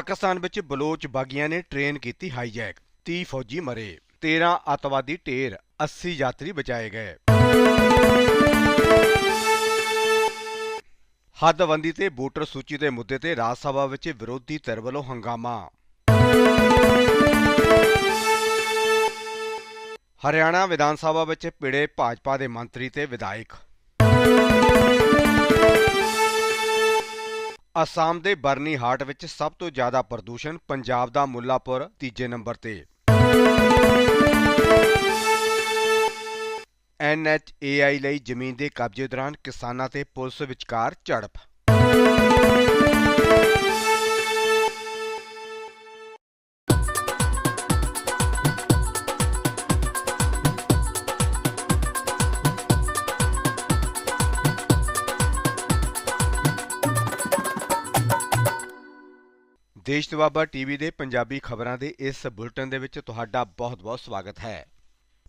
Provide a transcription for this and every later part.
ਪਾਕਿਸਤਾਨ ਵਿੱਚ ਬਲੋਚ ਬਾਗੀਆਂ ਨੇ ਟ੍ਰੇਨ ਕੀਤੀ ਹਾਈਜੈਕ। 30 ਫੌਜੀ ਮਰੇ 13 ਅੱਤਵਾਦੀ ਢੇਰ 80 ਯਾਤਰੀ ਬਚਾਏ ਗਏ। ਹੱਦਬੰਦੀ ਤੇ ਵੋਟਰ ਸੂਚੀ ਦੇ ਮੁੱਦੇ ਤੇ ਰਾਜ ਸਭਾ ਵਿੱਚ ਵਿਰੋਧੀ ਧਿਰ ਵੱਲੋਂ ਹੰਗਾਮਾ। ਹਰਿਆਣਾ ਵਿਧਾਨ ਸਭਾ ਵਿੱਚ ਭਿੜੇ ਭਾਜਪਾ ਦੇ ਮੰਤਰੀ ਤੇ ਵਿਧਾਇਕ। ਅਸਾਮ ਦੇ ਬਰਨੀਹਾਟ ਵਿੱਚ ਸਭ ਤੋਂ ਜ਼ਿਆਦਾ ਪ੍ਰਦੂਸ਼ਣ ਪੰਜਾਬ ਦਾ ਮੁੱਲਾਪੁਰ, ਤੀਜੇ ਨੰਬਰ ਤੇ। ਐਨਐਚਏਆਈ ਲਈ ਜ਼ਮੀਨ ਦੇ ਕਬਜ਼ੇ ਦੌਰਾਨ ਕਿਸਾਨਾਂ ਤੇ ਪੁਲਿਸ ਵਿਚਕਾਰ ਝੜਪ। ਦੇਸ਼ ਦਵਾਬਾ ਟੀਵੀ ਦੇ ਪੰਜਾਬੀ ਖਬਰਾਂ ਦੇ ਇਸ ਬੁਲੇਟਿਨ ਦੇ ਵਿੱਚ ਤੁਹਾਡਾ ਬਹੁਤ-ਬਹੁਤ ਸਵਾਗਤ ਹੈ।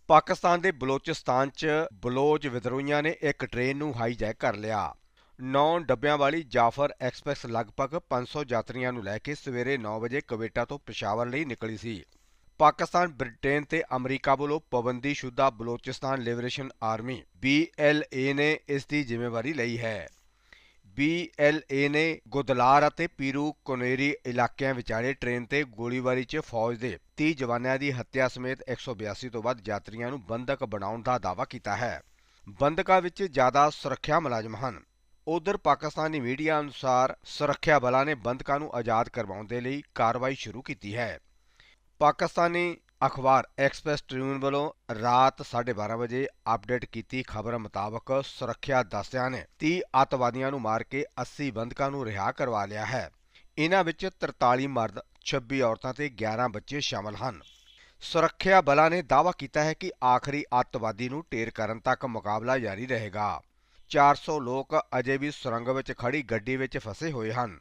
ਪਾਕਿਸਤਾਨ ਦੇ ਬਲੋਚਿਸਤਾਨ 'ਚ ਬਲੋਚ ਵਿਦਰੋਹੀਆਂ ਨੇ ਇੱਕ ਟ੍ਰੇਨ ਨੂੰ ਹਾਈਜੈਕ ਕਰ ਲਿਆ। 9 ਡੱਬਿਆਂ ਵਾਲੀ ਜਾਫਰ ਐਕਸਪ੍ਰੈਸ ਲਗਭਗ 500 ਯਾਤਰੀਆਂ ਨੂੰ ਲੈ ਕੇ ਸਵੇਰੇ 9 ਵਜੇ ਕਵੇਟਾ ਤੋਂ ਪਿਸ਼ਾਵਰ ਲਈ ਨਿਕਲੀ ਸੀ। ਪਾਕਿਸਤਾਨ, ਬ੍ਰਿਟੇਨ ਤੇ ਅਮਰੀਕਾ ਵੱਲੋਂ ਪਾਬੰਦੀਸ਼ੁਦਾ ਬਲੋਚਿਸਤਾਨ ਲਿਬਰੇਸ਼ਨ ਆਰਮੀ BLA ਨੇ ਇਸ ਦੀ ਜ਼ਿੰਮੇਵਾਰੀ ਲਈ ਹੈ। BLA ਨੇ ਗੁਦਲਾਰ ਅਤੇ ਪੀਰੂ ਕੋਨੇਰੀ ਇਲਾਕਿਆਂ ਵਿਚਾਲੇ ਟ੍ਰੇਨ ਤੇ ਗੋਲੀਬਾਰੀ 'ਚ ਫੌਜ ਦੇ 30 ਜਵਾਨਾਂ ਦੀ ਹੱਤਿਆ ਸਮੇਤ 182 ਤੋਂ ਵੱਧ ਯਾਤਰੀਆਂ ਨੂੰ ਬੰਦਕ ਬਣਾਉਣ ਦਾ ਦਾਅਵਾ ਕੀਤਾ ਹੈ। ਬੰਦਕਾਂ ਵਿੱਚ ਜ਼ਿਆਦਾ ਸੁਰੱਖਿਆ ਮੁਲਾਜ਼ਮ ਹਨ। ਉਧਰ ਪਾਕਿਸਤਾਨੀ ਮੀਡੀਆ ਅਨੁਸਾਰ ਸੁਰੱਖਿਆ ਬਲਾਂ ਨੇ ਬੰਦਕਾਂ ਨੂੰ ਆਜ਼ਾਦ ਕਰਵਾਉਣ ਦੇ ਲਈ ਕਾਰਵਾਈ ਸ਼ੁਰੂ ਕੀਤੀ ਹੈ। ਪਾਕਿਸਤਾਨੀ ਅਖਬਾਰ ਐਕਸਪ੍ਰੈਸ ਟ੍ਰਿਬਿਊਨ ਵੱਲੋਂ ਰਾਤ 12:30 ਵਜੇ ਅਪਡੇਟ ਕੀਤੀ ਖਬਰ ਮੁਤਾਬਕ ਸੁਰੱਖਿਆ ਦਸਤਿਆਂ ਨੇ 30 ਅੱਤਵਾਦੀਆਂ ਨੂੰ ਮਾਰ ਕੇ 80 ਬੰਦਕਾਂ ਨੂੰ ਰਿਹਾ ਕਰਵਾ ਲਿਆ ਹੈ। ਇਹਨਾਂ ਵਿੱਚ 43 ਮਰਦ 26 ਔਰਤਾਂ ਤੇ 11 ਬੱਚੇ ਸ਼ਾਮਲ ਹਨ। ਸੁਰੱਖਿਆ ਬਲਾਂ ਨੇ ਦਾਅਵਾ ਕੀਤਾ ਹੈ ਕਿ ਆਖਰੀ ਅੱਤਵਾਦੀ ਨੂੰ ਢੇਰ ਕਰਨ ਤੱਕ ਮੁਕਾਬਲਾ ਜਾਰੀ ਰਹੇਗਾ। 400 ਲੋਕ ਅਜੇ ਵੀ ਸੁਰੰਗ ਵਿੱਚ ਖੜੀ ਗੱਡੀ ਵਿੱਚ ਫਸੇ ਹੋਏ ਹਨ।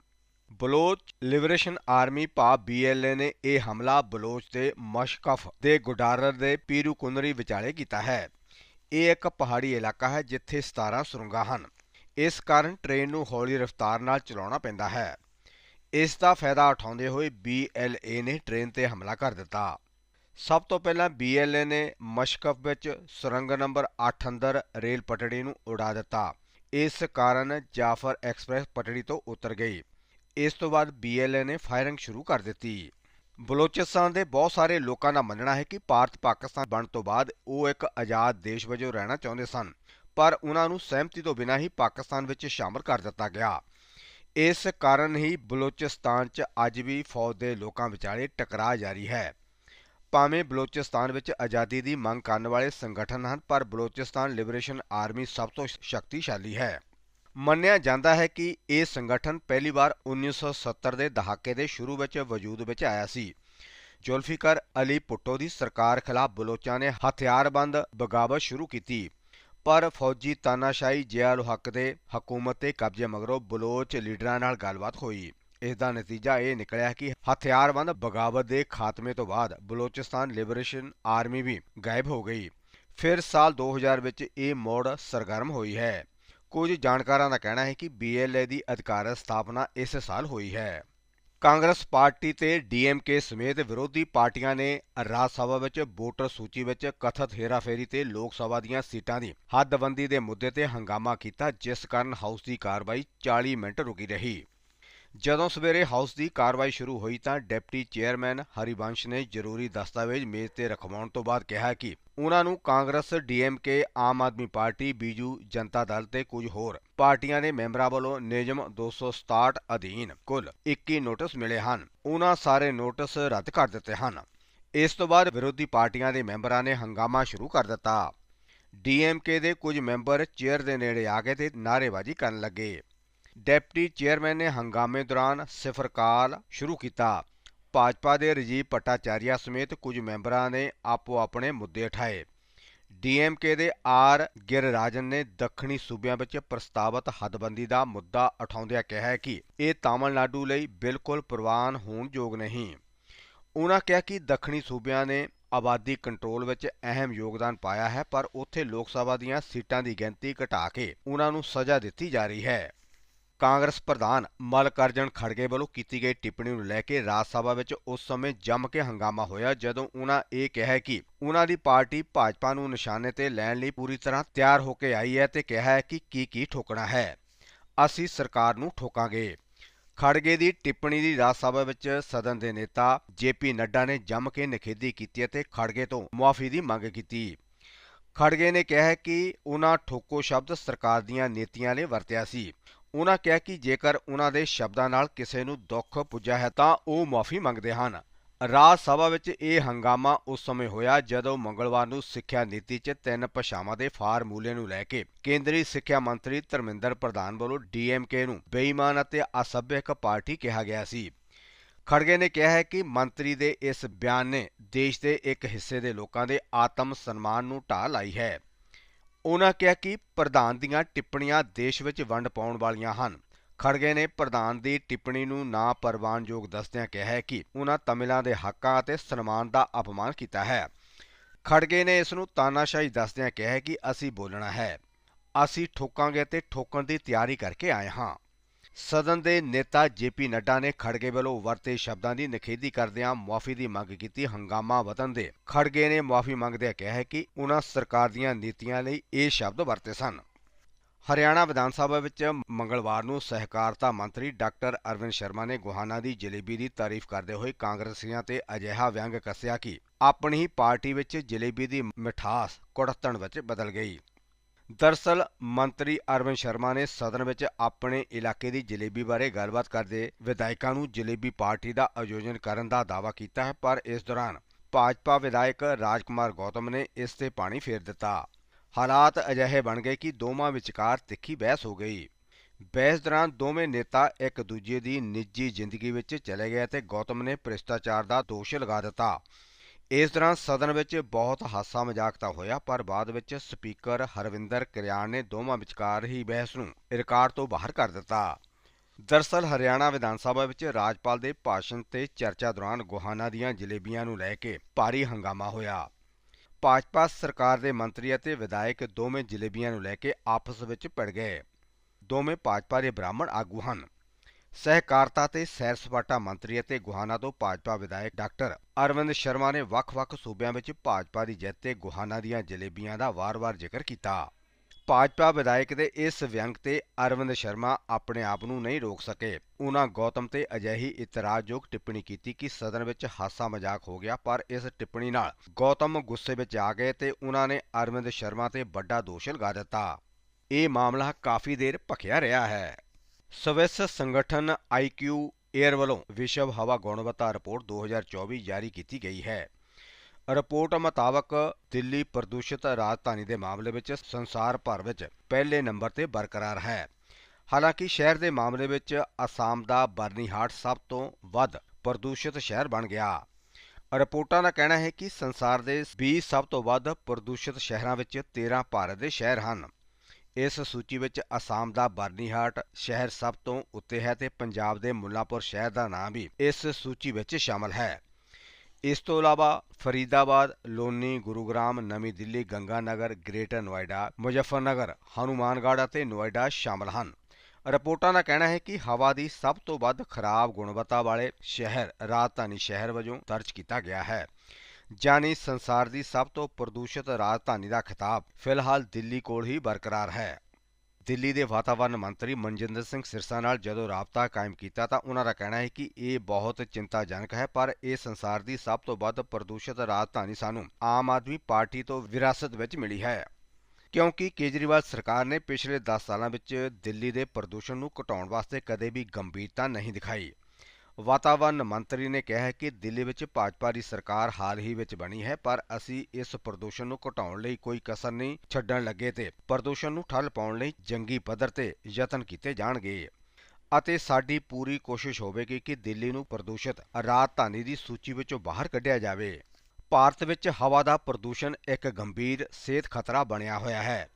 ਬਲੋਚ ਲਿਬਰੇਸ਼ਨ ਆਰਮੀ ਭਾ BLA ਨੇ ਇਹ ਹਮਲਾ ਬਲੋਚ ਦੇ ਮਸ਼ਕਫ ਦੇ ਗੁਡਾਰਰ ਦੇ ਪੀਰੂ ਕੁਨਰੀ ਵਿਚਾਲੇ ਕੀਤਾ ਹੈ। ਇਹ ਇੱਕ ਪਹਾੜੀ ਇਲਾਕਾ ਹੈ ਜਿੱਥੇ 17 ਸੁਰੰਗਾਂ ਹਨ। ਇਸ ਕਾਰਨ ਟ੍ਰੇਨ ਨੂੰ ਹੌਲੀ ਰਫ਼ਤਾਰ ਨਾਲ ਚਲਾਉਣਾ ਪੈਂਦਾ ਹੈ। ਇਸ ਦਾ ਫਾਇਦਾ ਉਠਾਉਂਦੇ ਹੋਏ BLA ਨੇ ਟ੍ਰੇਨ ਤੇ ਹਮਲਾ ਕਰ ਦਿੱਤਾ। ਸਭ ਤੋਂ ਪਹਿਲਾਂ BLA ਨੇ ਮਸ਼ਕਫ ਵਿੱਚ ਸੁਰੰਗ ਨੰਬਰ 8 ਅੰਦਰ ਰੇਲ ਪਟੜੀ ਨੂੰ ਉਡਾ ਦਿੱਤਾ। ਇਸ ਕਾਰਨ ਜਾਫਰ ਐਕਸਪ੍ਰੈਸ ਪਟੜੀ ਤੋਂ ਉਤਰ ਗਈ। ਇਸ ਤੋਂ ਬਾਅਦ BLA ਨੇ ਫਾਇਰਿੰਗ ਸ਼ੁਰੂ ਕਰ ਦਿੱਤੀ। ਬਲੋਚਿਸਤਾਨ ਦੇ ਬਹੁਤ ਸਾਰੇ ਲੋਕਾਂ ਦਾ ਮੰਨਣਾ ਹੈ ਕਿ ਭਾਰਤ ਪਾਕਿਸਤਾਨ ਬਣਨ ਤੋਂ ਬਾਅਦ ਉਹ ਇੱਕ ਆਜ਼ਾਦ ਦੇਸ਼ ਵਜੋਂ ਰਹਿਣਾ ਚਾਹੁੰਦੇ ਸਨ, ਪਰ ਉਹਨਾਂ ਨੂੰ ਸਹਿਮਤੀ ਤੋਂ ਬਿਨਾਂ ਹੀ ਪਾਕਿਸਤਾਨ ਵਿੱਚ ਸ਼ਾਮਲ ਕਰ ਦਿੱਤਾ ਗਿਆ। ਇਸ ਕਾਰਨ ਹੀ ਬਲੋਚਿਸਤਾਨ 'ਚ ਅੱਜ ਵੀ ਫੌਜ ਦੇ ਲੋਕਾਂ ਵਿਚਾਲੇ ਟਕਰਾਅ ਜਾਰੀ ਹੈ। ਭਾਵੇਂ ਬਲੋਚਿਸਤਾਨ ਵਿੱਚ ਆਜ਼ਾਦੀ ਦੀ ਮੰਗ ਕਰਨ ਵਾਲੇ ਸੰਗਠਨ ਹਨ, ਪਰ ਬਲੋਚਿਸਤਾਨ ਲਿਬਰੇਸ਼ਨ ਆਰਮੀ ਸਭ ਤੋਂ ਸ਼ਕਤੀਸ਼ਾਲੀ ਹੈ। ਮੰਨਿਆ ਜਾਂਦਾ ਹੈ ਕਿ ਇਹ ਸੰਗਠਨ ਪਹਿਲੀ ਵਾਰ 1970 ਦੇ ਦਹਾਕੇ ਦੇ ਸ਼ੁਰੂ ਵਿੱਚ ਵਜੂਦ ਵਿੱਚ ਆਇਆ ਸੀ। ਜ਼ੁਲਫਿਕਰ ਅਲੀ ਭੁੱਟੋ ਦੀ ਸਰਕਾਰ ਖਿਲਾਫ ਬਲੋਚਾਂ ਨੇ ਹਥਿਆਰਬੰਦ ਬਗਾਵਤ ਸ਼ੁਰੂ ਕੀਤੀ। ਪਰ ਫੌਜੀ ਤਾਨਾਸ਼ਾਹੀ ਜਿਆਲ ਹੱਕ ਦੇ ਹਕੂਮਤ ਤੇ ਕਬਜ਼ੇ ਮਗਰੋਂ ਬਲੋਚ ਲੀਡਰਾਂ ਨਾਲ ਗੱਲਬਾਤ ਹੋਈ। ਇਸ ਦਾ ਨਤੀਜਾ ਇਹ ਨਿਕਲਿਆ ਕਿ ਹਥਿਆਰਬੰਦ ਬਗਾਵਤ ਦੇ ਖਾਤਮੇ ਤੋਂ ਬਾਅਦ ਬਲੋਚਿਸਤਾਨ ਲਿਬਰੇਸ਼ਨ ਆਰਮੀ ਵੀ ਗਾਇਬ ਹੋ ਗਈ। ਫਿਰ ਸਾਲ 2000 ਵਿੱਚ ਇਹ ਮੋੜ ਸਰਗਰਮ ਹੋਈ ਹੈ। ਕੁਝ ਜਾਣਕਾਰਾਂ ਦਾ ਕਹਿਣਾ ਹੈ ਕਿ BLA ਦੀ ਅਧਿਕਾਰਤ ਸਥਾਪਨਾ ਇਸ ਸਾਲ ਹੋਈ ਹੈ। ਕਾਂਗਰਸ ਪਾਰਟੀ ਤੇ ਡੀਐਮਕੇ ਸਮੇਤ ਵਿਰੋਧੀ ਪਾਰਟੀਆਂ ਨੇ ਰਾਜ ਸਭਾ ਵਿੱਚ ਵੋਟਰ ਸੂਚੀ ਵਿੱਚ ਕਥਿਤ ਹੇਰਾਫੇਰੀ ਤੇ ਲੋਕ ਸਭਾ ਦੀਆਂ ਸੀਟਾਂ ਦੀ ਹੱਦਬੰਦੀ ਦੇ ਮੁੱਦੇ ਤੇ ਹੰਗਾਮਾ ਕੀਤਾ, ਜਿਸ ਕਾਰਨ ਹਾਊਸ ਦੀ ਕਾਰਵਾਈ 40 ਮਿੰਟ ਰੁਕੀ ਰਹੀ। ਜਦੋਂ ਸਵੇਰੇ ਹਾਊਸ ਦੀ ਕਾਰਵਾਈ ਸ਼ੁਰੂ ਹੋਈ ਤਾਂ ਡਿਪਟੀ ਚੇਅਰਮੈਨ ਹਰੀਵੰਸ਼ ਨੇ ਜ਼ਰੂਰੀ ਦਸਤਾਵੇਜ਼ ਮੇਜ਼ ਤੇ ਰਖਵਾਉਣ ਤੋਂ ਬਾਅਦ ਕਿਹਾ ਕਿ ਉਹਨਾਂ ਨੂੰ ਕਾਂਗਰਸ, ਡੀਐਮਕੇ, ਆਮ ਆਦਮੀ ਪਾਰਟੀ, ਬੀਜੂ ਜਨਤਾ ਦਲ ਤੇ ਕੁਝ ਹੋਰ ਪਾਰਟੀਆਂ ਦੇ ਮੈਂਬਰਾਂ ਵੱਲੋਂ ਨਿਯਮ 267 ਅਧੀਨ ਕੁੱਲ 21 ਨੋਟਿਸ ਮਿਲੇ ਹਨ। ਉਹਨਾਂ ਸਾਰੇ ਨੋਟਿਸ ਰੱਦ ਕਰ ਦਿੱਤੇ ਹਨ। ਇਸ ਤੋਂ ਬਾਅਦ ਵਿਰੋਧੀ ਪਾਰਟੀਆਂ ਦੇ ਮੈਂਬਰਾਂ ਨੇ ਹੰਗਾਮਾ ਸ਼ੁਰੂ ਕਰ ਦਿੱਤਾ। ਡੀਐਮਕੇ ਦੇ ਕੁਝ ਮੈਂਬਰ ਚੇਅਰ ਦੇ ਨੇੜੇ ਆ ਗਏ ਤੇ ਨਾਅਰੇਬਾਜ਼ੀ ਕਰਨ ਲੱਗੇ। ਡਿਪਟੀ ਚੇਅਰਮੈਨ ਨੇ ਹੰਗਾਮੇ ਦੌਰਾਨ ਸਿਫਰ ਕਾਲ ਸ਼ੁਰੂ ਕੀਤਾ। ਭਾਜਪਾ ਦੇ ਰਜੀਵ ਪਟਾਚਾਰੀਆ ਸਮੇਤ ਕੁਝ ਮੈਂਬਰਾਂ ਨੇ ਆਪੋ ਆਪਣੇ ਮੁੱਦੇ ਉਠਾਏ। ਡੀਐਮਕੇ ਦੇ ਆਰ ਗਿਰਰਾਜਨ ਨੇ ਦੱਖਣੀ ਸੂਬਿਆਂ ਵਿੱਚ ਪ੍ਰਸਤਾਵਤ ਹੱਦਬੰਦੀ ਦਾ ਮੁੱਦਾ ਉਠਾਉਂਦਿਆਂ ਕਿਹਾ ਹੈ ਕਿ ਇਹ ਤਾਮਿਲਨਾਡੂ ਲਈ ਬਿਲਕੁਲ ਪ੍ਰਵਾਨ ਹੋਣ ਯੋਗ ਨਹੀਂ। ਉਹਨਾਂ ਕਿਹਾ ਕਿ ਦੱਖਣੀ ਸੂਬਿਆਂ ਨੇ ਆਬਾਦੀ ਕੰਟਰੋਲ ਵਿੱਚ ਅਹਿਮ ਯੋਗਦਾਨ ਪਾਇਆ ਹੈ, ਪਰ ਉੱਥੇ ਲੋਕ ਸਭਾ ਦੀਆਂ ਸੀਟਾਂ ਦੀ ਗਿਣਤੀ ਘਟਾ ਕੇ ਉਹਨਾਂ ਨੂੰ ਸਜ਼ਾ ਦਿੱਤੀ ਜਾ ਰਹੀ ਹੈ। ਕਾਂਗਰਸ ਪ੍ਰਧਾਨ ਮਲਕਰਜਨ ਖੜਗੇ ਵੱਲੋਂ ਕੀਤੀ ਗਈ ਟਿੱਪਣੀ ਨੂੰ ਲੈ ਕੇ ਰਾਜ ਸਭਾ ਵਿੱਚ ਉਸ ਸਮੇਂ ਜੰਮ ਕੇ ਹੰਗਾਮਾ ਹੋਇਆ, ਜਦੋਂ ਉਹਨਾਂ ਇਹ ਕਿਹਾ ਕਿ ਉਹਨਾਂ ਦੀ ਪਾਰਟੀ ਭਾਜਪਾ ਨੂੰ ਨਿਸ਼ਾਨੇ ਤੇ ਲੈਣ ਲਈ ਪੂਰੀ ਤਰ੍ਹਾਂ ਤਿਆਰ ਹੋ ਕੇ ਆਈ ਹੈ ਤੇ ਕਿਹਾ ਹੈ ਕਿ ਕੀ ਕੀ ਠੋਕਣਾ ਹੈ, ਅਸੀਂ ਸਰਕਾਰ ਨੂੰ ਠੋਕਾਂਗੇ। ਖੜਗੇ ਦੀ ਟਿੱਪਣੀ ਦੀ ਰਾਜ ਸਭਾ ਵਿੱਚ ਸਦਨ ਦੇ ਨੇਤਾ ਜੇਪੀ ਨੱਡਾ ਨੇ ਜੰਮ ਕੇ ਨਿਖੇਧੀ ਕੀਤੀ ਅਤੇ ਖੜਗੇ ਤੋਂ ਮੁਆਫੀ ਦੀ ਮੰਗ ਕੀਤੀ। ਖੜਗੇ ਨੇ ਕਿਹਾ ਕਿ ਉਹਨਾਂ ਠੋਕੋ ਸ਼ਬਦ ਸਰਕਾਰ ਦੀਆਂ ਨੀਤੀਆਂ ਨੇ ਵਰਤਿਆ ਸੀ। ਉਹਨਾਂ ਕਿਹਾ ਕਿ ਜੇਕਰ ਉਹਨਾਂ ਦੇ ਸ਼ਬਦਾਂ ਨਾਲ ਕਿਸੇ ਨੂੰ ਦੁੱਖ ਪੁੱਜਾ ਹੈ ਤਾਂ ਉਹ ਮੁਆਫੀ ਮੰਗਦੇ ਹਨ। ਰਾਜ ਸਭਾ ਵਿੱਚ ਇਹ ਹੰਗਾਮਾ ਉਸ ਸਮੇਂ ਹੋਇਆ ਜਦੋਂ ਮੰਗਲਵਾਰ ਨੂੰ ਸਿੱਖਿਆ ਨੀਤੀ 'ਚ ਤਿੰਨ ਭਾਸ਼ਾਵਾਂ ਦੇ ਫਾਰਮੂਲੇ ਨੂੰ ਲੈ ਕੇ ਕੇਂਦਰੀ ਸਿੱਖਿਆ ਮੰਤਰੀ ਧਰਮਿੰਦਰ ਪ੍ਰਧਾਨ ਵੱਲੋਂ ਡੀਐਮਕੇ ਨੂੰ ਬੇਈਮਾਨ ਅਤੇ ਅਸਭਿਅਕ ਪਾਰਟੀ ਕਿਹਾ ਗਿਆ ਸੀ। ਖੜਗੇ ਨੇ ਕਿਹਾ ਹੈ ਕਿ ਮੰਤਰੀ ਦੇ ਇਸ ਬਿਆਨ ਨੇ ਦੇਸ਼ ਦੇ ਇੱਕ ਹਿੱਸੇ ਦੇ ਲੋਕਾਂ ਦੇ ਆਤਮ ਸਨਮਾਨ ਨੂੰ ਢਾਹ ਲਾਈ ਹੈ। ਉਹਨਾਂ ਕਿਹਾ ਕਿ ਪ੍ਰਧਾਨ ਦੀਆਂ ਟਿੱਪਣੀਆਂ ਦੇਸ਼ ਵਿੱਚ ਵੰਡ ਪਾਉਣ ਵਾਲੀਆਂ ਹਨ। ਖੜਗੇ ਨੇ ਪ੍ਰਧਾਨ ਦੀ ਟਿੱਪਣੀ ਨੂੰ ਨਾ ਪ੍ਰਵਾਨਯੋਗ ਦੱਸਦਿਆਂ ਕਿਹਾ ਹੈ ਕਿ ਉਹਨਾਂ ਤਮਿਲਾਂ ਦੇ ਹੱਕਾਂ ਅਤੇ ਸਨਮਾਨ ਦਾ ਅਪਮਾਨ ਕੀਤਾ ਹੈ। ਖੜਗੇ ਨੇ ਇਸ ਨੂੰ ਤਾਨਾਸ਼ਾਹੀ ਦੱਸਦਿਆਂ ਕਿਹਾ ਹੈ ਕਿ ਅਸੀਂ ਬੋਲਣਾ ਹੈ। ਅਸੀਂ ਠੋਕਾਂਗੇ ਤੇ ਠੋਕਣ ਦੀ ਤਿਆਰੀ ਕਰਕੇ ਆਏ ਹਾਂ। ਸਦਨ ਦੇ ਨੇਤਾ ਜੇਪੀ ਨੱਡਾ ਨੇ ਖੜਗੇ ਵੱਲੋਂ ਵਰਤੇ ਸ਼ਬਦਾਂ ਦੀ ਨਿਖੇਧੀ ਕਰਦਿਆਂ ਮੁਆਫੀ ਦੀ ਮੰਗ ਕੀਤੀ ਹੰਗਾਮਾ ਵਤਨ ਦੇ। ਖੜਗੇ ਨੇ ਮੁਆਫੀ ਮੰਗਦਿਆਂ ਕਿਹਾ ਹੈ ਕਿ ਉਹਨਾਂ ਸਰਕਾਰ ਦੀਆਂ ਨੀਤੀਆਂ ਲਈ ਇਹ ਸ਼ਬਦ ਵਰਤੇ ਸਨ। ਹਰਿਆਣਾ ਵਿਧਾਨ ਸਭਾ ਵਿੱਚ ਮੰਗਲਵਾਰ ਨੂੰ ਸਹਿਕਾਰਤਾ ਮੰਤਰੀ ਡਾਕਟਰ ਅਰਵਿੰਦ ਸ਼ਰਮਾ ਨੇ ਗੁਹਾਨਾ ਦੀ ਜਲੇਬੀ ਦੀ ਤਾਰੀਫ ਕਰਦੇ ਹੋਏ ਕਾਂਗਰਸੀਆਂ ਤੇ ਅਜਿਹਾ ਵਿਅੰਗ ਕੱਸਿਆ ਕਿ ਆਪਣੀ ਪਾਰਟੀ ਵਿੱਚ ਜਲੇਬੀ ਦੀ ਮਿਠਾਸ ਕੁੜੱਤਣ ਵਿੱਚ ਬਦਲ ਗਈ। ਦਰਸਲ, ਮੰਤਰੀ ਅਰਵਿੰਦ ਸ਼ਰਮਾ ਨੇ ਸਦਨ ਵਿੱਚ ਆਪਣੇ ਇਲਾਕੇ ਦੀ ਜਲੇਬੀ ਬਾਰੇ ਗੱਲਬਾਤ ਕਰਦੇ ਵਿਧਾਇਕਾਂ ਨੂੰ ਜਲੇਬੀ ਪਾਰਟੀ ਦਾ ਆਯੋਜਨ ਕਰਨ ਦਾ ਦਾਅਵਾ ਕੀਤਾ ਹੈ, ਪਰ ਇਸ ਦੌਰਾਨ ਭਾਜਪਾ ਵਿਧਾਇਕ ਰਾਜਕੁਮਾਰ ਗੌਤਮ ਨੇ ਇਸ ਤੇ ਪਾਣੀ ਫੇਰ ਦਿੱਤਾ। ਹਾਲਾਤ ਅਜਿਹੇ ਬਣ ਗਏ ਕਿ ਦੋਵਾਂ ਵਿਚਕਾਰ ਤਿੱਖੀ ਬਹਿਸ ਹੋ ਗਈ। ਬਹਿਸ ਦੌਰਾਨ ਦੋਵੇਂ ਨੇਤਾ ਇੱਕ ਦੂਜੇ ਦੀ ਨਿੱਜੀ ਜ਼ਿੰਦਗੀ ਵਿੱਚ ਚਲੇ ਗਏ ਅਤੇ ਗੌਤਮ ਨੇ ਭ੍ਰਿਸ਼ਟਾਚਾਰ ਦਾ ਦੋਸ਼ ਲਗਾ ਦਿੱਤਾ। ਇਸ ਦੌਰਾਨ ਸਦਨ ਵਿੱਚ ਬਹੁਤ ਹਾਸਾ ਮਜ਼ਾਕ ਤਾਂ ਹੋਇਆ, ਪਰ ਬਾਅਦ ਵਿੱਚ ਸਪੀਕਰ ਹਰਵਿੰਦਰ ਕਰਿਆਣ ਨੇ ਦੋਵਾਂ ਵਿਚਕਾਰ ਹੀ ਬਹਿਸ ਨੂੰ ਰਿਕਾਰਡ ਤੋਂ ਬਾਹਰ ਕਰ ਦਿੱਤਾ। ਦਰਸਲ ਹਰਿਆਣਾ ਵਿਧਾਨ ਸਭਾ ਵਿੱਚ ਰਾਜਪਾਲ ਦੇ ਭਾਸ਼ਣ ਤੇ ਚਰਚਾ ਦੌਰਾਨ ਗੁਹਾਨਾ ਦੀਆਂ ਜਲੇਬੀਆਂ ਨੂੰ ਲੈ ਕੇ ਭਾਰੀ ਹੰਗਾਮਾ ਹੋਇਆ। ਭਾਜਪਾ ਸਰਕਾਰ ਦੇ ਮੰਤਰੀ ਅਤੇ ਵਿਧਾਇਕ ਦੋਵੇਂ ਜਲੇਬੀਆਂ ਨੂੰ ਲੈ ਕੇ ਆਪਸ ਵਿੱਚ ਭਿੜ ਗਏ। ਦੋਵੇਂ ਭਾਜਪਾ ਦੇ ਬ੍ਰਾਹਮਣ ਆਗੂ ਹਨ। ਸਹਿਕਾਰਤਾ ਤੇ ਸੈਰ ਸਪਾਟਾ ਮੰਤਰੀ ਅਤੇ ਗੁਹਾਨਾ ਤੋਂ ਭਾਜਪਾ ਵਿਧਾਇਕ ਡਾਕਟਰ ਅਰਵਿੰਦ ਸ਼ਰਮਾ ਨੇ ਵੱਖ-ਵੱਖ ਸੂਬਿਆਂ ਵਿੱਚ ਭਾਜਪਾ ਦੀ ਜਿੱਤ ਤੇ ਗੁਹਾਨਾ ਦੀਆਂ ਜਲੇਬੀਆਂ ਦਾ ਵਾਰ-ਵਾਰ ਜ਼ਿਕਰ ਕੀਤਾ। ਭਾਜਪਾ ਵਿਧਾਇਕ ਦੇ ਇਸ ਵਿਅੰਗ ਤੇ ਅਰਵਿੰਦ ਸ਼ਰਮਾ ਆਪਣੇ ਆਪ ਨੂੰ ਨਹੀਂ ਰੋਕ ਸਕੇ। ਉਹਨਾਂ ਗੌਤਮ ਤੇ ਅਜਿਹੀ ਇਤਰਾਜ਼ਯੋਗ ਟਿੱਪਣੀ ਕੀਤੀ ਕਿ ਸਦਨ ਵਿੱਚ ਹਾਸਾ ਮਜ਼ਾਕ ਹੋ ਗਿਆ, ਪਰ ਇਸ ਟਿੱਪਣੀ ਨਾਲ ਗੌਤਮ ਗੁੱਸੇ ਵਿੱਚ ਆ ਗਏ ਤੇ ਉਹਨਾਂ ਨੇ ਅਰਵਿੰਦ ਸ਼ਰਮਾ ਤੇ ਵੱਡਾ ਦੋਸ਼ ਲਗਾ ਦਿੱਤਾ। ਇਹ ਮਾਮਲਾ ਕਾਫੀ ਦੇਰ ਭਖਿਆ ਰਿਹਾ ਹੈ। ਸਵਿਸ ਸੰਗਠਨ ਆਈਕਿਊ 에ਅਰ ਵੱਲੋਂ ਵਿਸ਼ਵ ਹਵਾ ਗੁਣਵੱਤਾ ਰਿਪੋਰਟ 2024 ਜਾਰੀ ਕੀਤੀ ਗਈ ਹੈ। ਰਿਪੋਰਟ ਮੁਤਾਬਕ ਦਿੱਲੀ ਪ੍ਰਦੂਸ਼ਿਤ ਰਾਜਧਾਨੀ ਦੇ ਮਾਮਲੇ ਵਿੱਚ ਸੰਸਾਰ ਭਰ ਵਿੱਚ ਪਹਿਲੇ ਨੰਬਰ ਤੇ ਬਰਕਰਾਰ ਹੈ। ਹਾਲਾਂਕਿ ਸ਼ਹਿਰ ਦੇ ਮਾਮਲੇ ਵਿੱਚ ਅਸਾਮ ਦਾ ਬਰਨੀਹਾਟ ਸਭ ਤੋਂ ਵੱਧ ਪ੍ਰਦੂਸ਼ਿਤ ਸ਼ਹਿਰ ਬਣ ਗਿਆ। ਰਿਪੋਰਟਾਂ ਦਾ ਕਹਿਣਾ ਹੈ ਕਿ ਸੰਸਾਰ ਦੇ 20 ਸਭ ਤੋਂ ਵੱਧ ਪ੍ਰਦੂਸ਼ਿਤ ਸ਼ਹਿਰਾਂ ਵਿੱਚ 13 ਭਾਰਤ ਦੇ ਸ਼ਹਿਰ ਹਨ। ਇਸ ਸੂਚੀ ਵਿੱਚ ਅਸਾਮ ਦਾ ਬਰਨੀਹਾਟ ਸ਼ਹਿਰ ਸਭ ਤੋਂ ਉੱਤੇ ਹੈ ਤੇ ਪੰਜਾਬ ਦੇ ਮੁੱਲਾਪੁਰ ਸ਼ਹਿਰ ਦਾ ਨਾਮ ਵੀ ਇਸ ਸੂਚੀ ਵਿੱਚ ਸ਼ਾਮਲ ਹੈ। ਇਸ ਤੋਂ ਇਲਾਵਾ ਫਰੀਦਾਬਾਦ, ਲੋਨੀ, ਗੁਰੂਗ੍ਰਾਮ, ਨਵੀਂ ਦਿੱਲੀ, ਗੰਗਾਨਗਰ, ਗ੍ਰੇਟਰ ਨੋਇਡਾ, ਮੁਜ਼ੱਫਰਨਗਰ, ਹਨੂਮਾਨਗੜ੍ਹ ਅਤੇ ਨੋਇਡਾ ਸ਼ਾਮਲ ਹਨ। ਰਿਪੋਰਟਾਂ ਦਾ ਕਹਿਣਾ ਹੈ ਕਿ ਹਵਾ ਦੀ ਸਭ ਤੋਂ ਵੱਧ ਖਰਾਬ ਗੁਣਵੱਤਾ ਵਾਲੇ ਸ਼ਹਿਰ ਰਾਜਧਾਨੀ ਸ਼ਹਿਰ ਵਜੋਂ ਦਰਜ ਕੀਤਾ ਗਿਆ ਹੈ। ਜਾਨੀ ਸੰਸਾਰ ਦੀ ਸਭ ਤੋਂ ਪ੍ਰਦੂਸ਼ਿਤ ਰਾਜਧਾਨੀ ਦਾ ਖਿਤਾਬ ਫਿਲਹਾਲ ਦਿੱਲੀ ਕੋਲ ਹੀ ਬਰਕਰਾਰ ਹੈ। ਦਿੱਲੀ ਦੇ ਵਾਤਾਵਰਣ ਮੰਤਰੀ ਮਨਜਿੰਦਰ ਸਿੰਘ ਸਿਰਸਾ ਨਾਲ ਜਦੋਂ ਰਾਬਤਾ ਕਾਇਮ ਕੀਤਾ ਤਾਂ ਉਹਨਾਂ ਦਾ ਕਹਿਣਾ ਹੈ ਕਿ ਇਹ ਬਹੁਤ ਚਿੰਤਾਜਨਕ ਹੈ, ਪਰ ਇਹ ਸੰਸਾਰ ਦੀ ਸਭ ਤੋਂ ਵੱਧ ਪ੍ਰਦੂਸ਼ਿਤ ਰਾਜਧਾਨੀ ਸਾਨੂੰ ਆਮ ਆਦਮੀ ਪਾਰਟੀ ਤੋਂ ਵਿਰਾਸਤ ਵਿੱਚ ਮਿਲੀ ਹੈ। ਕਿਉਂਕਿ ਕੇਜਰੀਵਾਲ ਸਰਕਾਰ ਨੇ ਪਿਛਲੇ 10 ਸਾਲਾਂ ਵਿੱਚ ਦਿੱਲੀ ਦੇ ਪ੍ਰਦੂਸ਼ਣ ਨੂੰ ਘਟਾਉਣ ਵਾਸਤੇ ਕਦੇ ਵੀ ਗੰਭੀਰਤਾ ਨਹੀਂ ਦਿਖਾਈ। ਵਾਤਾਵਰਣ ਮੰਤਰੀ ਨੇ ਕਿਹਾ ਹੈ ਕਿ ਦਿੱਲੀ ਵਿੱਚ ਭਾਜਪਾ ਦੀ ਸਰਕਾਰ ਹਾਲ ਹੀ ਵਿੱਚ ਬਣੀ ਹੈ, ਪਰ ਅਸੀਂ ਇਸ ਪ੍ਰਦੂਸ਼ਣ ਨੂੰ ਘਟਾਉਣ ਲਈ ਕੋਈ ਕਸਰ ਨਹੀਂ ਛੱਡਣ ਲੱਗੇ ਤੇ ਪ੍ਰਦੂਸ਼ਣ ਨੂੰ ਠੱਲ ਪਾਉਣ ਲਈ ਜੰਗੀ ਪੱਧਰ ਤੇ ਯਤਨ ਕੀਤੇ ਜਾਣਗੇ। ਅਤੇ ਸਾਡੀ ਪੂਰੀ ਕੋਸ਼ਿਸ਼ ਹੋਵੇਗੀ ਕਿ ਦਿੱਲੀ ਨੂੰ ਪ੍ਰਦੂਸ਼ਿਤ ਰਾਜਧਾਨੀ ਦੀ ਸੂਚੀ ਵਿੱਚੋਂ ਬਾਹਰ ਕੱਢਿਆ ਜਾਵੇ। ਭਾਰਤ ਵਿੱਚ ਹਵਾ ਦਾ ਪ੍ਰਦੂਸ਼ਣ ਇੱਕ ਗੰਭੀਰ ਸਿਹਤ ਖਤਰਾ ਬਣਿਆ ਹੋਇਆ ਹੈ,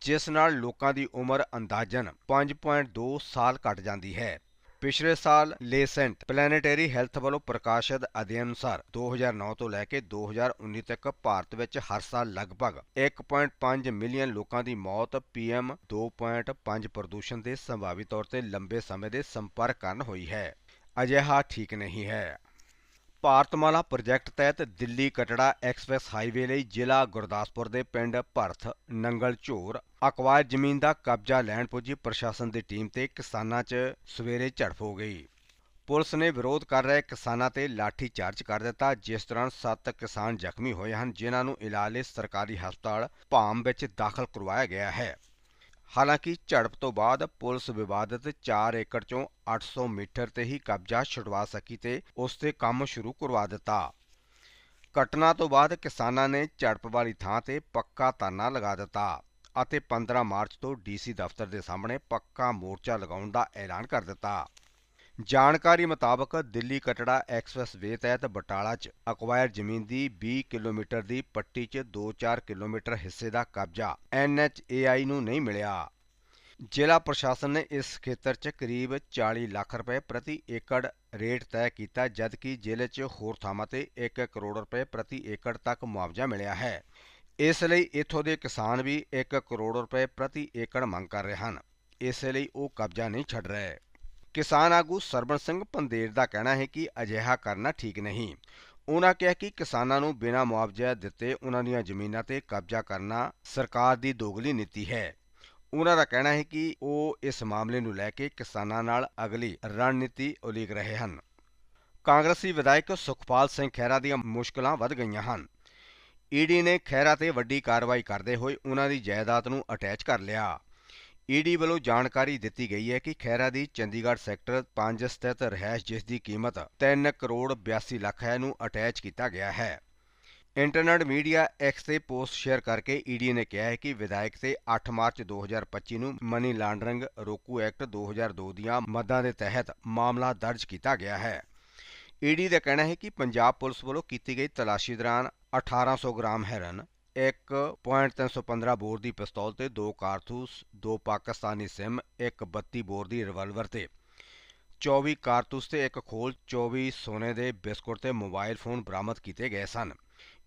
ਜਿਸ ਨਾਲ ਲੋਕਾਂ ਦੀ ਉਮਰ ਅੰਦਾਜ਼ਨ 5.2 ਸਾਲ ਘਟ ਜਾਂਦੀ ਹੈ। ਪਿਛਲੇ ਸਾਲ ਲੇਸੈਂਟ ਪਲੈਨੇਟਰੀ ਹੈਲਥ ਵੱਲੋਂ ਪ੍ਰਕਾਸ਼ਿਤ ਅਧਿਐਨ ਅਨੁਸਾਰ 2009 ਤੋਂ ਲੈ ਕੇ 2019 ਤੱਕ ਭਾਰਤ ਵਿੱਚ ਹਰ ਸਾਲ ਲਗਭਗ 1.5 ਮਿਲੀਅਨ ਲੋਕਾਂ ਦੀ ਮੌਤ PM 2.5 ਪ੍ਰਦੂਸ਼ਣ ਦੇ ਸੰਭਾਵੀ ਤੌਰ ਤੇ ਲੰਬੇ ਸਮੇਂ ਦੇ ਸੰਪਰਕ ਕਾਰਨ ਹੋਈ ਹੈ। ਅਜਿਹਾ ਠੀਕ ਨਹੀਂ ਹੈ। ਭਾਰਤਮਾਲਾ ਪ੍ਰੋਜੈਕਟ ਤਹਿਤ ਦਿੱਲੀ ਕਟੜਾ ਐਕਸਪ੍ਰੈਸ ਹਾਈਵੇ ਲਈ ਜ਼ਿਲ੍ਹਾ ਗੁਰਦਾਸਪੁਰ ਦੇ ਪਿੰਡ ਭਰਥ ਨੰਗਲ ਝੋਰ ਅਕਵਾਇਰ ਜ਼ਮੀਨ ਦਾ ਕਬਜ਼ਾ ਲੈਣ ਪੁੱਜੀ ਪ੍ਰਸ਼ਾਸਨ ਦੀ ਟੀਮ ਤੇ ਕਿਸਾਨਾਂ 'ਚ ਸਵੇਰੇ ਝੜਪ ਹੋ ਗਈ। ਪੁਲਿਸ ਨੇ ਵਿਰੋਧ ਕਰ ਰਹੇ ਕਿਸਾਨਾਂ ਤੇ ਲਾਠੀ ਚਾਰਜ ਕਰ ਦਿੱਤਾ, ਜਿਸ ਦੌਰਾਨ 7 ਕਿਸਾਨ ਜ਼ਖਮੀ ਹੋਏ ਹਨ, ਜਿਨ੍ਹਾਂ ਨੂੰ ਇਲਾਜ ਲਈ ਸਰਕਾਰੀ ਹਸਪਤਾਲ ਭਾਮ ਵਿੱਚ ਦਾਖਲ ਕਰਵਾਇਆ ਗਿਆ ਹੈ। ਹਾਲਾਂਕਿ ਝੜਪ ਤੋਂ ਬਾਅਦ ਪੁਲਿਸ ਵਿਵਾਦਤ 4 ਏਕੜ ਚੋਂ 800 ਮੀਟਰ ਤੇ ਹੀ ਕਬਜ਼ਾ ਛੁਡਵਾ ਸਕੀ ਤੇ ਉਸ ਤੇ ਕੰਮ ਸ਼ੁਰੂ ਕਰਵਾ ਦਿੱਤਾ। ਘਟਨਾ ਤੋਂ ਬਾਅਦ ਕਿਸਾਨਾਂ ਨੇ ਝੜਪ ਵਾਲੀ ਥਾਂ ਤੇ ਪੱਕਾ ਧਰਨਾ ਲਗਾ ਦਿੱਤਾ ਅਤੇ 15 ਮਾਰਚ ਤੋਂ ਡੀਸੀ ਦਫ਼ਤਰ ਦੇ ਸਾਹਮਣੇ ਪੱਕਾ ਮੋਰਚਾ ਲਗਾਉਣ ਦਾ ਐਲਾਨ ਕਰ ਦਿੱਤਾ। ਜਾਣਕਾਰੀ ਮੁਤਾਬਕ ਦਿੱਲੀ ਕਟੜਾ ਐਕਸਪ੍ਰੈਸ ਵੇ ਤਹਿਤ ਬਟਾਲਾ 'ਚ ਅਕਵਾਇਰ ਜ਼ਮੀਨ ਦੀ 20 ਕਿਲੋਮੀਟਰ ਦੀ ਪੱਟੀ 'ਚ 2-4 ਕਿਲੋਮੀਟਰ ਹਿੱਸੇ ਦਾ ਕਬਜ਼ਾ NHAI ਨੂੰ ਨਹੀਂ ਮਿਲਿਆ। ਜ਼ਿਲ੍ਹਾ ਪ੍ਰਸ਼ਾਸਨ ਨੇ ਇਸ ਖੇਤਰ 'ਚ ਕਰੀਬ 40 ਲੱਖ ਰੁਪਏ ਪ੍ਰਤੀ ਏਕੜ ਰੇਟ ਤੈਅ ਕੀਤਾ, ਜਦਕਿ ਜ਼ਿਲ੍ਹੇ 'ਚ ਹੋਰ ਥਾਵਾਂ ਤੇ 1 ਕਰੋੜ ਰੁਪਏ ਪ੍ਰਤੀ ਏਕੜ ਤੱਕ ਮੁਆਵਜ਼ਾ ਮਿਲਿਆ ਹੈ। ਇਸ ਲਈ ਇੱਥੋਂ ਦੇ ਕਿਸਾਨ ਵੀ 1 ਕਰੋੜ ਰੁਪਏ ਪ੍ਰਤੀ ਏਕੜ ਮੰਗ ਕਰ ਰਹੇ ਹਨ। ਇਸ ਲਈ ਉਹ ਕਬਜ਼ਾ ਨਹੀਂ ਛੱਡ ਰਹੇ। ਕਿਸਾਨ ਆਗੂ ਸਰਬਣ ਸਿੰਘ ਪੰਦੇਰ ਦਾ ਕਹਿਣਾ ਹੈ ਕਿ ਅਜਿਹਾ ਕਰਨਾ ਠੀਕ ਨਹੀਂ। ਉਹਨਾਂ ਕਿਹਾ ਕਿ ਕਿਸਾਨਾਂ ਨੂੰ ਬਿਨਾਂ ਮੁਆਵਜ਼ਾ ਦਿੱਤੇ ਉਹਨਾਂ ਦੀਆਂ ਜ਼ਮੀਨਾਂ ਤੇ ਕਬਜ਼ਾ ਕਰਨਾ ਸਰਕਾਰ ਦੀ ਦੋਗਲੀ ਨੀਤੀ ਹੈ। ਉਹਨਾਂ ਦਾ ਕਹਿਣਾ ਹੈ ਕਿ ਉਹ ਇਸ ਮਾਮਲੇ ਨੂੰ ਲੈ ਕੇ ਕਿਸਾਨਾਂ ਨਾਲ ਅਗਲੀ ਰਣਨੀਤੀ ਉਲੀਕ ਰਹੇ ਹਨ। ਕਾਂਗਰਸੀ ਵਿਧਾਇਕ ਸੁਖਪਾਲ ਸਿੰਘ ਖਹਿਰਾ ਦੀਆਂ ਮੁਸ਼ਕਲਾਂ ਵੱਧ ਗਈਆਂ ਹਨ। ਈਡੀ ਨੇ ਖਹਿਰਾ ਤੇ ਵੱਡੀ ਕਾਰਵਾਈ ਕਰਦੇ ਹੋਏ ਉਹਨਾਂ ਦੀ ਜਾਇਦਾਦ ਨੂੰ ਅਟੈਚ ਕਰ ਲਿਆ। ਈਡੀ ਵੱਲੋਂ ਜਾਣਕਾਰੀ ਦਿੱਤੀ ਗਈ ਹੈ ਕਿ ਖੈਰਾ ਦੀ ਚੰਡੀਗੜ੍ਹ ਸੈਕਟਰ 5 ਸਥਿਤ ਰਹਿائش ਜਿਸ ਦੀ ਕੀਮਤ 3 ਕਰੋੜ 82 ਲੱਖ ਹੈ ਨੂੰ ਅਟੈਚ ਕੀਤਾ ਗਿਆ ਹੈ। ਇੰਟਰਨੈਟ ਮੀਡੀਆ ਐਕਸ ਤੇ ਪੋਸਟ ਸ਼ੇਅਰ ਕਰਕੇ ਈਡੀ ਨੇ ਕਿਹਾ ਹੈ ਕਿ ਵਿਧਾਇਕ ਤੇ 8 ਮਾਰਚ 2025 ਨੂੰ ਮਨੀ ਲਾਂਡਰਿੰਗ ਰੋਕੂ ਐਕਟ 2002 ਦੀਆਂ ਮੱਦਾਂ ਦੇ ਤਹਿਤ ਮਾਮਲਾ ਦਰਜ ਕੀਤਾ ਗਿਆ ਹੈ। ਈਡੀ ਦਾ ਕਹਿਣਾ ਹੈ ਕਿ ਪੰਜਾਬ ਪੁਲਿਸ ਵੱਲੋਂ ਕੀਤੀ ਗਈ ਤਲਾਸ਼ੀ ਦੌਰਾਨ 1800 ਗ੍ਰਾਮ ਹੈਰਨ 1.315 ਬੋਰ ਦੀ ਪਿਸਤੌਲ ਤੇ ਦੋ ਕਾਰਤੂਸ, ਦੋ ਪਾਕਿਸਤਾਨੀ ਸਿਮ, ਇੱਕ 32 ਬੋਰ ਦੀ ਰਿਵਾਲਵਰ ਤੇ। 24 ਕਾਰਤੂਸ ਤੇ ਇੱਕ ਖੋਲ 24 ਸੋਨੇ ਦੇ ਬਿਸਕੁਟ ਤੇ ਮੋਬਾਈਲ ਫੋਨ ਬਰਾਮਦ ਕੀਤੇ ਗਏ ਸਨ।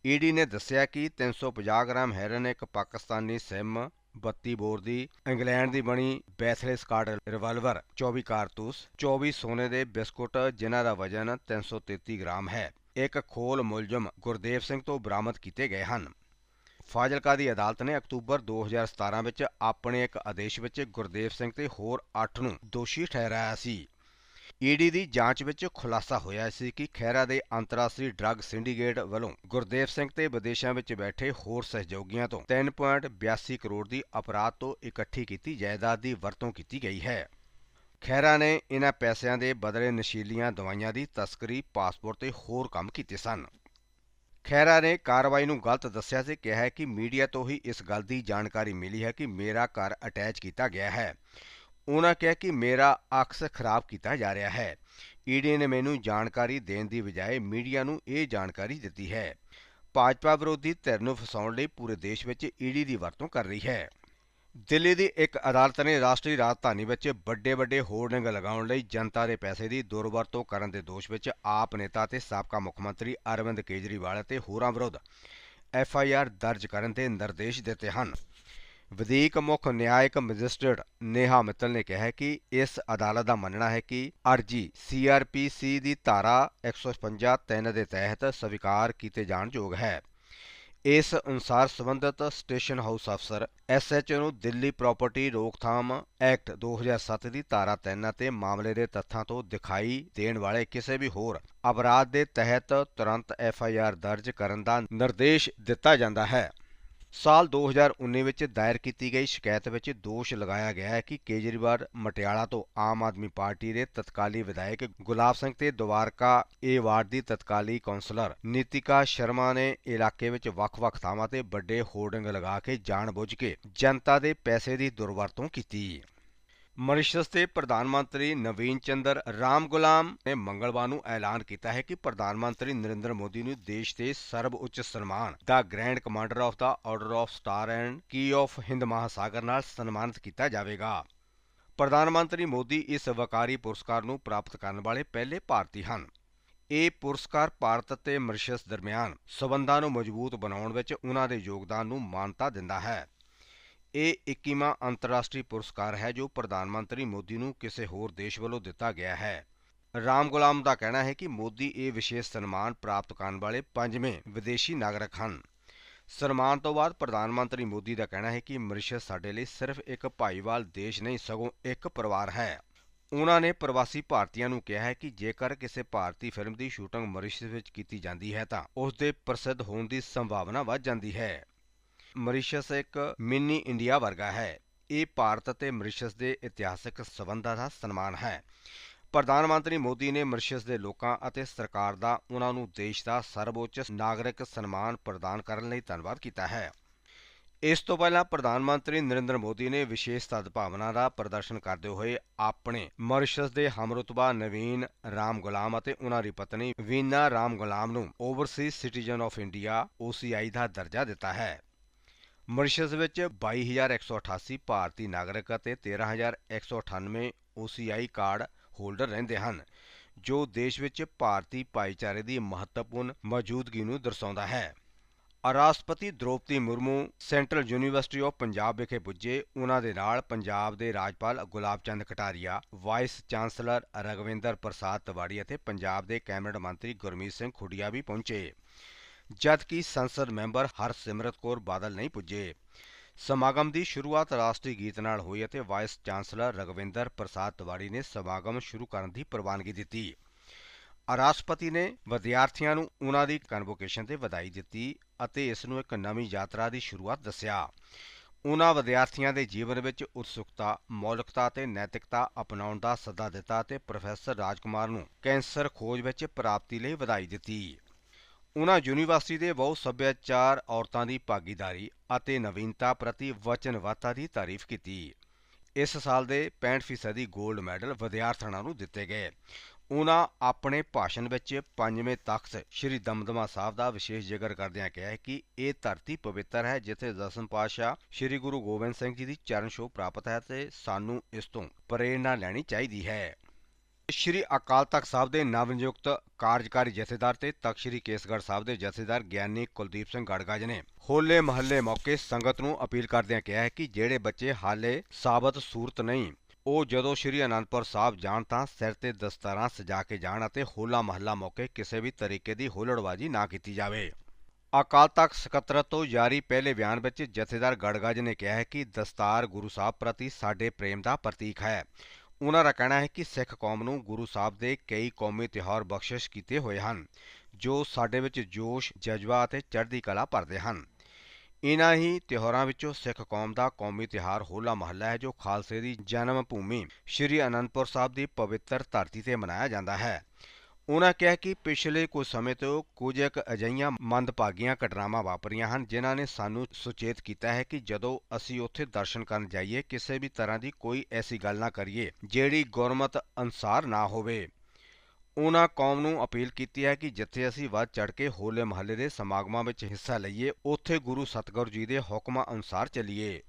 ਈਡੀ ਨੇ ਦੱਸਿਆ ਕਿ 350 ਗ੍ਰਾਮ ਹੈਰਨ ਇੱਕ ਪਾਕਿਸਤਾਨੀ ਸਿਮ 32 ਬੋਰ ਦੀ, ਇੰਗਲੈਂਡ ਦੀ ਬਣੀ ਬੈਥਲੇ ਸਕਾਟ ਰਿਵਾਲਵਰ 24 ਕਾਰਤੂਸ 24 ਸੋਨੇ ਦੇ ਬਿਸਕੁਟ, ਜਿਨ੍ਹਾਂ ਦਾ ਵਜ਼ਨ 333 ਗ੍ਰਾਮ ਹੈ। ਇੱਕ ਖੋਲ ਮੁਲਜ਼ਮ ਗੁਰਦੇਵ ਸਿੰਘ ਤੋਂ ਬਰਾਮਦ ਕੀਤੇ ਗਏ ਹਨ। ਫਾਜ਼ਿਲਕਾ ਦੀ ਅਦਾਲਤ ਨੇ ਅਕਤੂਬਰ 2017 ਵਿੱਚ ਆਪਣੇ ਇੱਕ ਆਦੇਸ਼ ਵਿੱਚ ਗੁਰਦੇਵ ਸਿੰਘ ਤੇ ਹੋਰ 8 ਨੂੰ ਦੋਸ਼ੀ ਠਹਿਰਾਇਆ ਸੀ। ਈਡੀ ਦੀ ਜਾਂਚ ਵਿੱਚ ਖੁਲਾਸਾ ਹੋਇਆ ਸੀ ਕਿ ਖਹਿਰਾ ਦੇ ਅੰਤਰਰਾਸ਼ਟਰੀ ਡਰੱਗ ਸਿੰਡੀਕੇਟ ਵੱਲੋਂ ਗੁਰਦੇਵ ਸਿੰਘ ਤੇ ਵਿਦੇਸ਼ਾਂ ਵਿੱਚ ਬੈਠੇ ਹੋਰ ਸਹਿਯੋਗੀਆਂ ਤੋਂ 3.82 ਕਰੋੜ ਦੀ ਅਪਰਾਧ ਤੋਂ ਇਕੱਠੀ ਕੀਤੀ ਜਾਇਦਾਦ ਦੀ ਵਰਤੋਂ ਕੀਤੀ ਗਈ ਹੈ। ਖਹਿਰਾ ਨੇ ਇਹਨਾਂ ਪੈਸਿਆਂ ਦੇ ਬਦਲੇ ਨਸ਼ੀਲੀਆਂ ਦਵਾਈਆਂ ਦੀ ਤਸਕਰੀ, ਪਾਸਪੋਰਟ ਤੇ ਹੋਰ ਕੰਮ ਕੀਤੇ ਸਨ। ਖਹਿਰਾ ਨੇ ਕਾਰਵਾਈ ਨੂੰ ਗਲਤ ਦੱਸਿਆ ਸੀ, ਕਿਹਾ ਹੈ ਕਿ ਮੀਡੀਆ ਤੋਂ ਹੀ ਇਸ ਗੱਲ ਦੀ ਜਾਣਕਾਰੀ ਮਿਲੀ ਹੈ ਕਿ ਮੇਰਾ ਘਰ ਅਟੈਚ ਕੀਤਾ ਗਿਆ ਹੈ। ਉਹਨਾਂ ਕਿਹਾ ਕਿ ਮੇਰਾ ਅਕਸ ਖਰਾਬ ਕੀਤਾ ਜਾ ਰਿਹਾ ਹੈ। ਈਡੀ ਨੇ ਮੈਨੂੰ ਜਾਣਕਾਰੀ ਦੇਣ ਦੀ ਬਜਾਏ ਮੀਡੀਆ ਨੂੰ ਇਹ ਜਾਣਕਾਰੀ ਦਿੱਤੀ ਹੈ। ਭਾਜਪਾ ਵਿਰੋਧੀ ਧਿਰ ਨੂੰ ਫਸਾਉਣ ਲਈ ਪੂਰੇ ਦੇਸ਼ ਵਿੱਚ ਈਡੀ ਦੀ ਵਰਤੋਂ ਕਰ ਰਹੀ ਹੈ। ਦਿੱਲੀ ਦੀ ਇੱਕ ਅਦਾਲਤ ਨੇ ਰਾਸ਼ਟਰੀ ਰਾਜਧਾਨੀ ਵਿੱਚ ਵੱਡੇ ਵੱਡੇ ਹੋਰਡਿੰਗ ਲਗਾਉਣ ਲਈ ਜਨਤਾ ਦੇ ਪੈਸੇ ਦੀ ਦੁਰਵਰਤੋਂ ਕਰਨ ਦੇ ਦੋਸ਼ ਵਿੱਚ ਆਪ ਨੇਤਾ ਤੇ ਸਾਬਕਾ ਮੁੱਖ ਮੰਤਰੀ ਅਰਵਿੰਦ ਕੇਜਰੀਵਾਲ ਅਤੇ ਹੋਰਾਂ ਵਿਰੁੱਧ ਐਫ ਆਈ ਆਰ ਦਰਜ ਕਰਨ ਦੇ ਨਿਰਦੇਸ਼ ਦਿੱਤੇ ਹਨ। ਵਧੀਕ ਮੁੱਖ ਨਿਆਇਕ ਮੈਜਿਸਟ੍ਰੇਟ ਨੇਹਾ ਮਿੱਤਲ ਨੇ ਕਿਹਾ ਕਿ ਇਸ ਅਦਾਲਤ ਦਾ ਮੰਨਣਾ ਹੈ ਕਿ ਅਰਜੀ ਸੀਆਰਪੀਸੀ ਦੀ ਧਾਰਾ 156 3 ਦੇ ਤਹਿਤ ਸਵੀਕਾਰ ਕੀਤੇ ਜਾਣ ਯੋਗ ਹੈ। ਇਸ ਅਨੁਸਾਰ ਸਬੰਧਤ ਸਟੇਸ਼ਨ ਹਾਊਸ ਅਫਸਰ ਐਸਐਚਓ ਨੂੰ ਦਿੱਲੀ ਪ੍ਰਾਪਰਟੀ ਰੋਕਥਾਮ ਐਕਟ 2007 ਦੀ ਧਾਰਾ 3 ਅਤੇ ਮਾਮਲੇ ਦੇ ਤੱਥਾਂ ਤੋਂ ਦਿਖਾਈ ਦੇਣ ਵਾਲੇ ਕਿਸੇ ਵੀ ਹੋਰ ਅਪਰਾਧ ਦੇ ਤਹਿਤ ਤੁਰੰਤ ਐਫਆਈਆਰ ਦਰਜ ਕਰਨ ਦਾ ਨਿਰਦੇਸ਼ ਦਿੱਤਾ ਜਾਂਦਾ ਹੈ। ਸਾਲ 2019 ਵਿੱਚ ਦਾਇਰ ਕੀਤੀ ਗਈ ਸ਼ਿਕਾਇਤ ਵਿੱਚ ਦੋਸ਼ ਲਗਾਇਆ ਗਿਆ ਹੈ ਕਿ ਕੇਜਰੀਵਾਲ ਮਟਿਆਲਾ ਤੋਂ ਆਮ ਆਦਮੀ ਪਾਰਟੀ ਦੇ ਤਤਕਾਲੀ ਵਿਧਾਇਕ ਗੁਲਾਬ ਸਿੰਘ ਤੇ ਦੁਆਰਕਾ ਏ ਵਾਰਡ ਦੀ ਤਤਕਾਲੀ ਕੌਂਸਲਰ ਨੀਤਿਕਾ ਸ਼ਰਮਾ ਨੇ ਇਲਾਕੇ ਵਿੱਚ ਵੱਖ-ਵੱਖ ਥਾਵਾਂ ਤੇ ਵੱਡੇ ਹੋਰਡਿੰਗ ਲਗਾ ਕੇ ਜਾਣਬੁੱਝ ਕੇ ਜਨਤਾ ਦੇ ਪੈਸੇ ਦੀ ਦੁਰਵਰਤੋਂ ਕੀਤੀ। ਮੌਰੀਸ਼ਸ ਦੇ ਪ੍ਰਧਾਨ ਮੰਤਰੀ ਨਵੀਨ ਚੰਦਰ ਰਾਮ ਗੁਲਾਮ ਨੇ ਮੰਗਲਵਾਰ ਨੂੰ ਐਲਾਨ ਕੀਤਾ ਹੈ ਕਿ ਪ੍ਰਧਾਨ ਮੰਤਰੀ ਨਰਿੰਦਰ ਮੋਦੀ ਨੂੰ ਦੇਸ਼ ਦੇ ਸਰਬ ਉੱਚ ਸਨਮਾਨ, the grand commander of the order of star and key of Hind ਮਹਾਸਾਗਰ ਨਾਲ ਸਨਮਾਨਿਤ ਕੀਤਾ ਜਾਵੇਗਾ। ਪ੍ਰਧਾਨ ਮੰਤਰੀ ਮੋਦੀ ਇਸ ਵਕਾਰੀ ਪੁਰਸਕਾਰ ਨੂੰ ਪ੍ਰਾਪਤ ਕਰਨ ਵਾਲੇ ਪਹਿਲੇ ਭਾਰਤੀ ਹਨ। ਇਹ ਪੁਰਸਕਾਰ ਭਾਰਤ ਅਤੇ ਮਰੀਸ਼ਸ ਦਰਮਿਆਨ ਸਬੰਧਾਂ ਨੂੰ ਮਜ਼ਬੂਤ ਬਣਾਉਣ ਵਿੱਚ ਉਹਨਾਂ ਦੇ ਯੋਗਦਾਨ ਨੂੰ ਮਾਨਤਾ ਦਿੰਦਾ ਹੈ। ਇਹ 21ਵਾਂ ਅੰਤਰਰਾਸ਼ਟਰੀ ਪੁਰਸਕਾਰ ਹੈ ਜੋ ਪ੍ਰਧਾਨ ਮੰਤਰੀ ਮੋਦੀ ਨੂੰ ਕਿਸੇ ਹੋਰ ਦੇਸ਼ ਵੱਲੋਂ ਦਿੱਤਾ ਗਿਆ ਹੈ। ਰਾਮ ਗੁਲਾਮ ਦਾ ਕਹਿਣਾ ਹੈ ਕਿ ਮੋਦੀ ਇਹ ਵਿਸ਼ੇਸ਼ ਸਨਮਾਨ ਪ੍ਰਾਪਤ ਕਰਨ ਵਾਲੇ ਪੰਜਵੇਂ ਵਿਦੇਸ਼ੀ ਨਾਗਰਿਕ ਹਨ। ਸਨਮਾਨ ਤੋਂ ਬਾਅਦ ਪ੍ਰਧਾਨ ਮੰਤਰੀ ਮੋਦੀ ਦਾ ਕਹਿਣਾ ਹੈ ਕਿ ਮਰੀਸ਼ਸ ਸਾਡੇ ਲਈ ਸਿਰਫ ਇੱਕ ਭਾਈਵਾਲ ਦੇਸ਼ ਨਹੀਂ, ਸਗੋਂ ਇੱਕ ਪਰਿਵਾਰ ਹੈ। ਉਹਨਾਂ ਨੇ ਪ੍ਰਵਾਸੀ ਭਾਰਤੀਆਂ ਨੂੰ ਕਿਹਾ ਹੈ ਕਿ ਜੇਕਰ ਕਿਸੇ ਭਾਰਤੀ ਫਿਲਮ ਦੀ ਸ਼ੂਟਿੰਗ ਮਰੀਸ਼ਸ ਵਿੱਚ ਕੀਤੀ ਜਾਂਦੀ ਹੈ ਤਾਂ ਉਸ ਦੇ ਪ੍ਰਸਿੱਧ ਹੋਣ ਦੀ ਸੰਭਾਵਨਾ ਵੱਧ ਜਾਂਦੀ ਹੈ। ਮਰੀਸ਼ਸ ਇੱਕ ਮਿੰਨੀ ਇੰਡੀਆ ਵਰਗਾ ਹੈ। ਇਹ ਭਾਰਤ ਅਤੇ ਮਰੀਸ਼ਸ ਦੇ ਇਤਿਹਾਸਕ ਸਬੰਧਾਂ ਦਾ ਸਨਮਾਨ ਹੈ। ਪ੍ਰਧਾਨ ਮੰਤਰੀ ਮੋਦੀ ਨੇ ਮਰੀਸ਼ਸ ਦੇ ਲੋਕਾਂ ਅਤੇ ਸਰਕਾਰ ਦਾ, ਉਹਨਾਂ ਨੂੰ ਦੇਸ਼ ਦਾ ਸਰਵਉੱਚ ਨਾਗਰਿਕ ਸਨਮਾਨ ਪ੍ਰਦਾਨ ਕਰਨ ਲਈ ਧੰਨਵਾਦ ਕੀਤਾ ਹੈ। ਇਸ ਤੋਂ ਪਹਿਲਾਂ ਪ੍ਰਧਾਨ ਮੰਤਰੀ ਨਰਿੰਦਰ ਮੋਦੀ ਨੇ ਵਿਸ਼ੇਸ਼ ਸਦਭਾਵਨਾ ਦਾ ਪ੍ਰਦਰਸ਼ਨ ਕਰਦੇ ਹੋਏ ਆਪਣੇ ਮੌਰੀਸ਼ਸ ਦੇ ਹਮਰਤਬਾ ਨਵੀਨ ਰਾਮ ਗੁਲਾਮ ਅਤੇ ਉਹਨਾਂ ਦੀ ਪਤਨੀ ਵੀਨਾ ਰਾਮ ਗੁਲਾਮ ਨੂੰ overseas citizen of India OCI ਦਾ ਦਰਜਾ ਦਿੱਤਾ ਹੈ। ਮੌਰੀਸ਼ਸ ਵਿੱਚ 22188 ਭਾਰਤੀ ਨਾਗਰਿਕ ਅਤੇ 13198 OCI ਕਾਰਡ ਹੋਲਡਰ ਰਹਿੰਦੇ ਹਨ, ਜੋ ਦੇਸ਼ ਵਿੱਚ ਭਾਰਤੀ ਭਾਈਚਾਰੇ ਦੀ ਮਹੱਤਵਪੂਰਨ ਮੌਜੂਦਗੀ ਨੂੰ ਦਰਸਾਉਂਦਾ ਹੈ। ਰਾਸ਼ਟਰਪਤੀ Droupadi Murmu, central university of Punjab ਵਿਖੇ ਪੁੱਜੇ। ਉਹਨਾਂ ਦੇ ਨਾਲ ਪੰਜਾਬ ਦੇ ਰਾਜਪਾਲ ਗੁਲਾਬ ਚੰਦ ਕਟਾਰੀਆ, ਵਾਈਸ ਚਾਂਸਲਰ ਰਗਵਿੰਦਰ ਪ੍ਰਸਾਦ ਤਿਵਾੜੀ ਅਤੇ ਪੰਜਾਬ ਦੇ ਕੈਬਨਿਟ ਮੰਤਰੀ ਗੁਰਮੀਤ ਸਿੰਘ ਖੁੱਡੀਆ ਵੀ ਪਹੁੰਚੇ। ਜਦਕਿ ਸੰਸਦ ਮੈਂਬਰ ਹਰਸਿਮਰਤ ਕੌਰ ਬਾਦਲ ਨਹੀਂ ਪੁੱਜੇ। ਸਮਾਗਮ ਦੀ ਸ਼ੁਰੂਆਤ ਰਾਸ਼ਟਰੀ ਗੀਤ ਨਾਲ ਹੋਈ ਅਤੇ ਵਾਈਸ ਚਾਂਸਲਰ ਰਗਵਿੰਦਰ ਪ੍ਰਸਾਦ ਤਿਵਾੜੀ ਨੇ ਸਮਾਗਮ ਸ਼ੁਰੂ ਕਰਨ ਦੀ ਪ੍ਰਵਾਨਗੀ ਦਿੱਤੀ। ਰਾਸ਼ਟਰਪਤੀ ਨੇ ਵਿਦਿਆਰਥੀਆਂ ਨੂੰ ਉਹਨਾਂ ਦੀ ਕਨਵੋਕੇਸ਼ਨ ਤੇ ਵਧਾਈ ਦਿੱਤੀ ਅਤੇ ਇਸ ਨੂੰ ਇੱਕ ਨਵੀਂ ਯਾਤਰਾ ਦੀ ਸ਼ੁਰੂਆਤ ਦੱਸਿਆ। ਉਹਨਾਂ ਵਿਦਿਆਰਥੀਆਂ ਦੇ ਜੀਵਨ ਵਿੱਚ ਉਤਸੁਕਤਾ, ਮੌਲਿਕਤਾ ਅਤੇ ਨੈਤਿਕਤਾ ਅਪਣਾਉਣ ਦਾ ਸੱਦਾ ਦਿੱਤਾ ਅਤੇ ਪ੍ਰੋਫੈਸਰ ਰਾਜਕੁਮਾਰ ਨੂੰ ਕੈਂਸਰ ਖੋਜ ਵਿੱਚ ਪ੍ਰਾਪਤੀ ਲਈ ਵਧਾਈ ਦਿੱਤੀ। ਉਹਨਾਂ ਯੂਨੀਵਰਸਿਟੀ ਦੇ ਬਹੁ ਸੱਭਿਆਚਾਰ ਔਰਤਾਂ ਦੀ ਭਾਗੀਦਾਰੀ ਅਤੇ ਨਵੀਨਤਾ ਪ੍ਰਤੀ ਵਚਨਬੱਧਤਾ ਦੀ ਤਾਰੀਫ ਕੀਤੀ। ਇਸ ਸਾਲ ਦੇ 65% ਦੀ 골ਡ ਮੈਡਲ ਵਿਦਿਆਰਥਣਾਂ ਨੂੰ ਦਿੱਤੇ ਗਏ। ਉਹਨਾਂ ਆਪਣੇ ਭਾਸ਼ਣ ਵਿੱਚ ਪੰਜਵੇਂ ਤਖਤ ਸ੍ਰੀ ਦਮਦਮਾ ਸਾਹਿਬ ਦਾ ਵਿਸ਼ੇਸ਼ ਜ਼ਿਕਰ ਕਰਦਿਆਂ ਕਿਹਾ ਕਿ ਇਹ ਧਰਤੀ ਪਵਿੱਤਰ ਹੈ, ਜਿੱਥੇ ਦਸਮ ਪਾਤਸ਼ਾਹ ਸ੍ਰੀ ਗੁਰੂ ਗੋਬਿੰਦ ਸਿੰਘ ਜੀ ਦੀ ਚਰਨ ਛੋਹ ਪ੍ਰਾਪਤ ਹੈ ਤੇ ਸਾਨੂੰ ਇਸ ਤੋਂ ਪ੍ਰੇਰਣਾ ਲੈਣੀ ਚਾਹੀਦੀ ਹੈ। ਸ਼੍ਰੀ ਅਕਾਲ ਤਖਤ ਸਾਹਿਬ ਦੇ ਨਵ-ਨਿਯੁਕਤ ਕਾਰਜਕਾਰੀ ਜਥੇਦਾਰ ਤੇ ਤਖਤ ਸ਼੍ਰੀ ਕੇਸਗੜ੍ਹ ਸਾਹਿਬ ਦੇ ਜਥੇਦਾਰ ਗਿਆਨੀ ਕੁਲਦੀਪ ਸਿੰਘ ਗੜਗਾਜ ਨੇ ਹੋਲੇ ਮਹੱਲੇ ਮੌਕੇ ਸੰਗਤ ਨੂੰ ਅਪੀਲ ਕਰਦਿਆਂ ਕਿਹਾ ਹੈ ਕਿ ਜਿਹੜੇ ਬੱਚੇ ਹਾਲੇ ਸਾਬਤ ਸੂਰਤ ਨਹੀਂ, ਉਹ ਜਦੋਂ ਸ਼੍ਰੀ ਅਨੰਦਪੁਰ ਸਾਹਿਬ ਜਾਣ ਤਾਂ ਸਿਰ ਤੇ ਦਸਤਾਰਾਂ ਸਜਾ ਕੇ ਜਾਣ ਅਤੇ ਹੋਲਾ ਮਹੱਲਾ ਮੌਕੇ ਕਿਸੇ ਵੀ ਤਰੀਕੇ ਦੀ ਹੋਲੜਬਾਜ਼ੀ ਨਾ ਕੀਤੀ ਜਾਵੇ। ਅਕਾਲ ਤਖਤ ਸਕੱਤਰ ਤੋਂ ਜਾਰੀ ਪਹਿਲੇ ਬਿਆਨ ਵਿੱਚ ਜਥੇਦਾਰ ਗੜਗਾਜ ਨੇ ਕਿਹਾ ਹੈ ਕਿ ਦਸਤਾਰ ਗੁਰੂ ਸਾਹਿਬ ਪ੍ਰਤੀ ਸਾਡੇ ਪ੍ਰੇਮ ਦਾ ਪ੍ਰਤੀਕ ਹੈ। ਉਹਨਾਂ ਦਾ ਕਹਿਣਾ ਹੈ ਕਿ ਸਿੱਖ ਕੌਮ ਨੂੰ ਗੁਰੂ ਸਾਹਿਬ ਦੇ ਕਈ ਕੌਮੀ ਤਿਉਹਾਰ ਬਖਸ਼ਿਸ਼ ਕੀਤੇ ਹੋਏ ਹਨ, ਜੋ ਸਾਡੇ ਵਿੱਚ ਜੋਸ਼, ਜਜ਼ਬਾ ਅਤੇ ਚੜ੍ਹਦੀ ਕਲਾ ਭਰਦੇ ਹਨ। ਇਨ੍ਹਾਂ ਹੀ ਤਿਉਹਾਰਾਂ ਵਿੱਚੋਂ ਸਿੱਖ ਕੌਮ ਦਾ ਕੌਮੀ ਤਿਉਹਾਰ ਹੋਲਾ ਮਹੱਲਾ ਹੈ, ਜੋ ਖਾਲਸੇ ਦੀ ਜਨਮ ਭੂਮੀ ਸ੍ਰੀ ਅਨੰਦਪੁਰ ਸਾਹਿਬ ਦੀ ਪਵਿੱਤਰ ਧਰਤੀ ਤੇ ਮਨਾਇਆ ਜਾਂਦਾ ਹੈ। ਉਹਨਾਂ ਕਿਹਾ ਕਿ ਪਿਛਲੇ ਕੁਝ ਸਮੇਂ ਤੋਂ ਕੁਝ ਇੱਕ ਅਜਈਆਂ ਮੰਦਭਾਗੀਆਂ ਘਟਨਾਵਾਂ ਵਾਪਰੀਆਂ ਹਨ, ਜਿਨ੍ਹਾਂ ਨੇ ਸਾਨੂੰ ਸੁਚੇਤ ਕੀਤਾ ਹੈ ਕਿ ਜਦੋਂ ਅਸੀਂ ਉੱਥੇ ਦਰਸ਼ਨ ਕਰਨ ਜਾਈਏ, ਕਿਸੇ ਵੀ ਤਰ੍ਹਾਂ ਦੀ ਕੋਈ ਐਸੀ ਗੱਲ ਨਾ ਕਰੀਏ ਜਿਹੜੀ ਗੁਰਮਤ ਅਨਸਾਰ ਨਾ ਹੋਵੇ। ਉਹਨਾਂ ਕੌਮ ਨੂੰ ਅਪੀਲ ਕੀਤੀ ਹੈ ਕਿ ਜਿੱਥੇ ਅਸੀਂ ਵੱਧ ਚੜ ਕੇ ਹੋਲੇ ਮਹੱਲੇ ਦੇ ਸਮਾਗਮਾਂ ਵਿੱਚ ਹਿੱਸਾ ਲਈਏ, ਉੱਥੇ ਗੁਰੂ ਸਤਗੁਰੂ ਜੀ ਦੇ ਹੁਕਮਾਂ ਅਨੁਸਾਰ ਚੱਲੀਏ।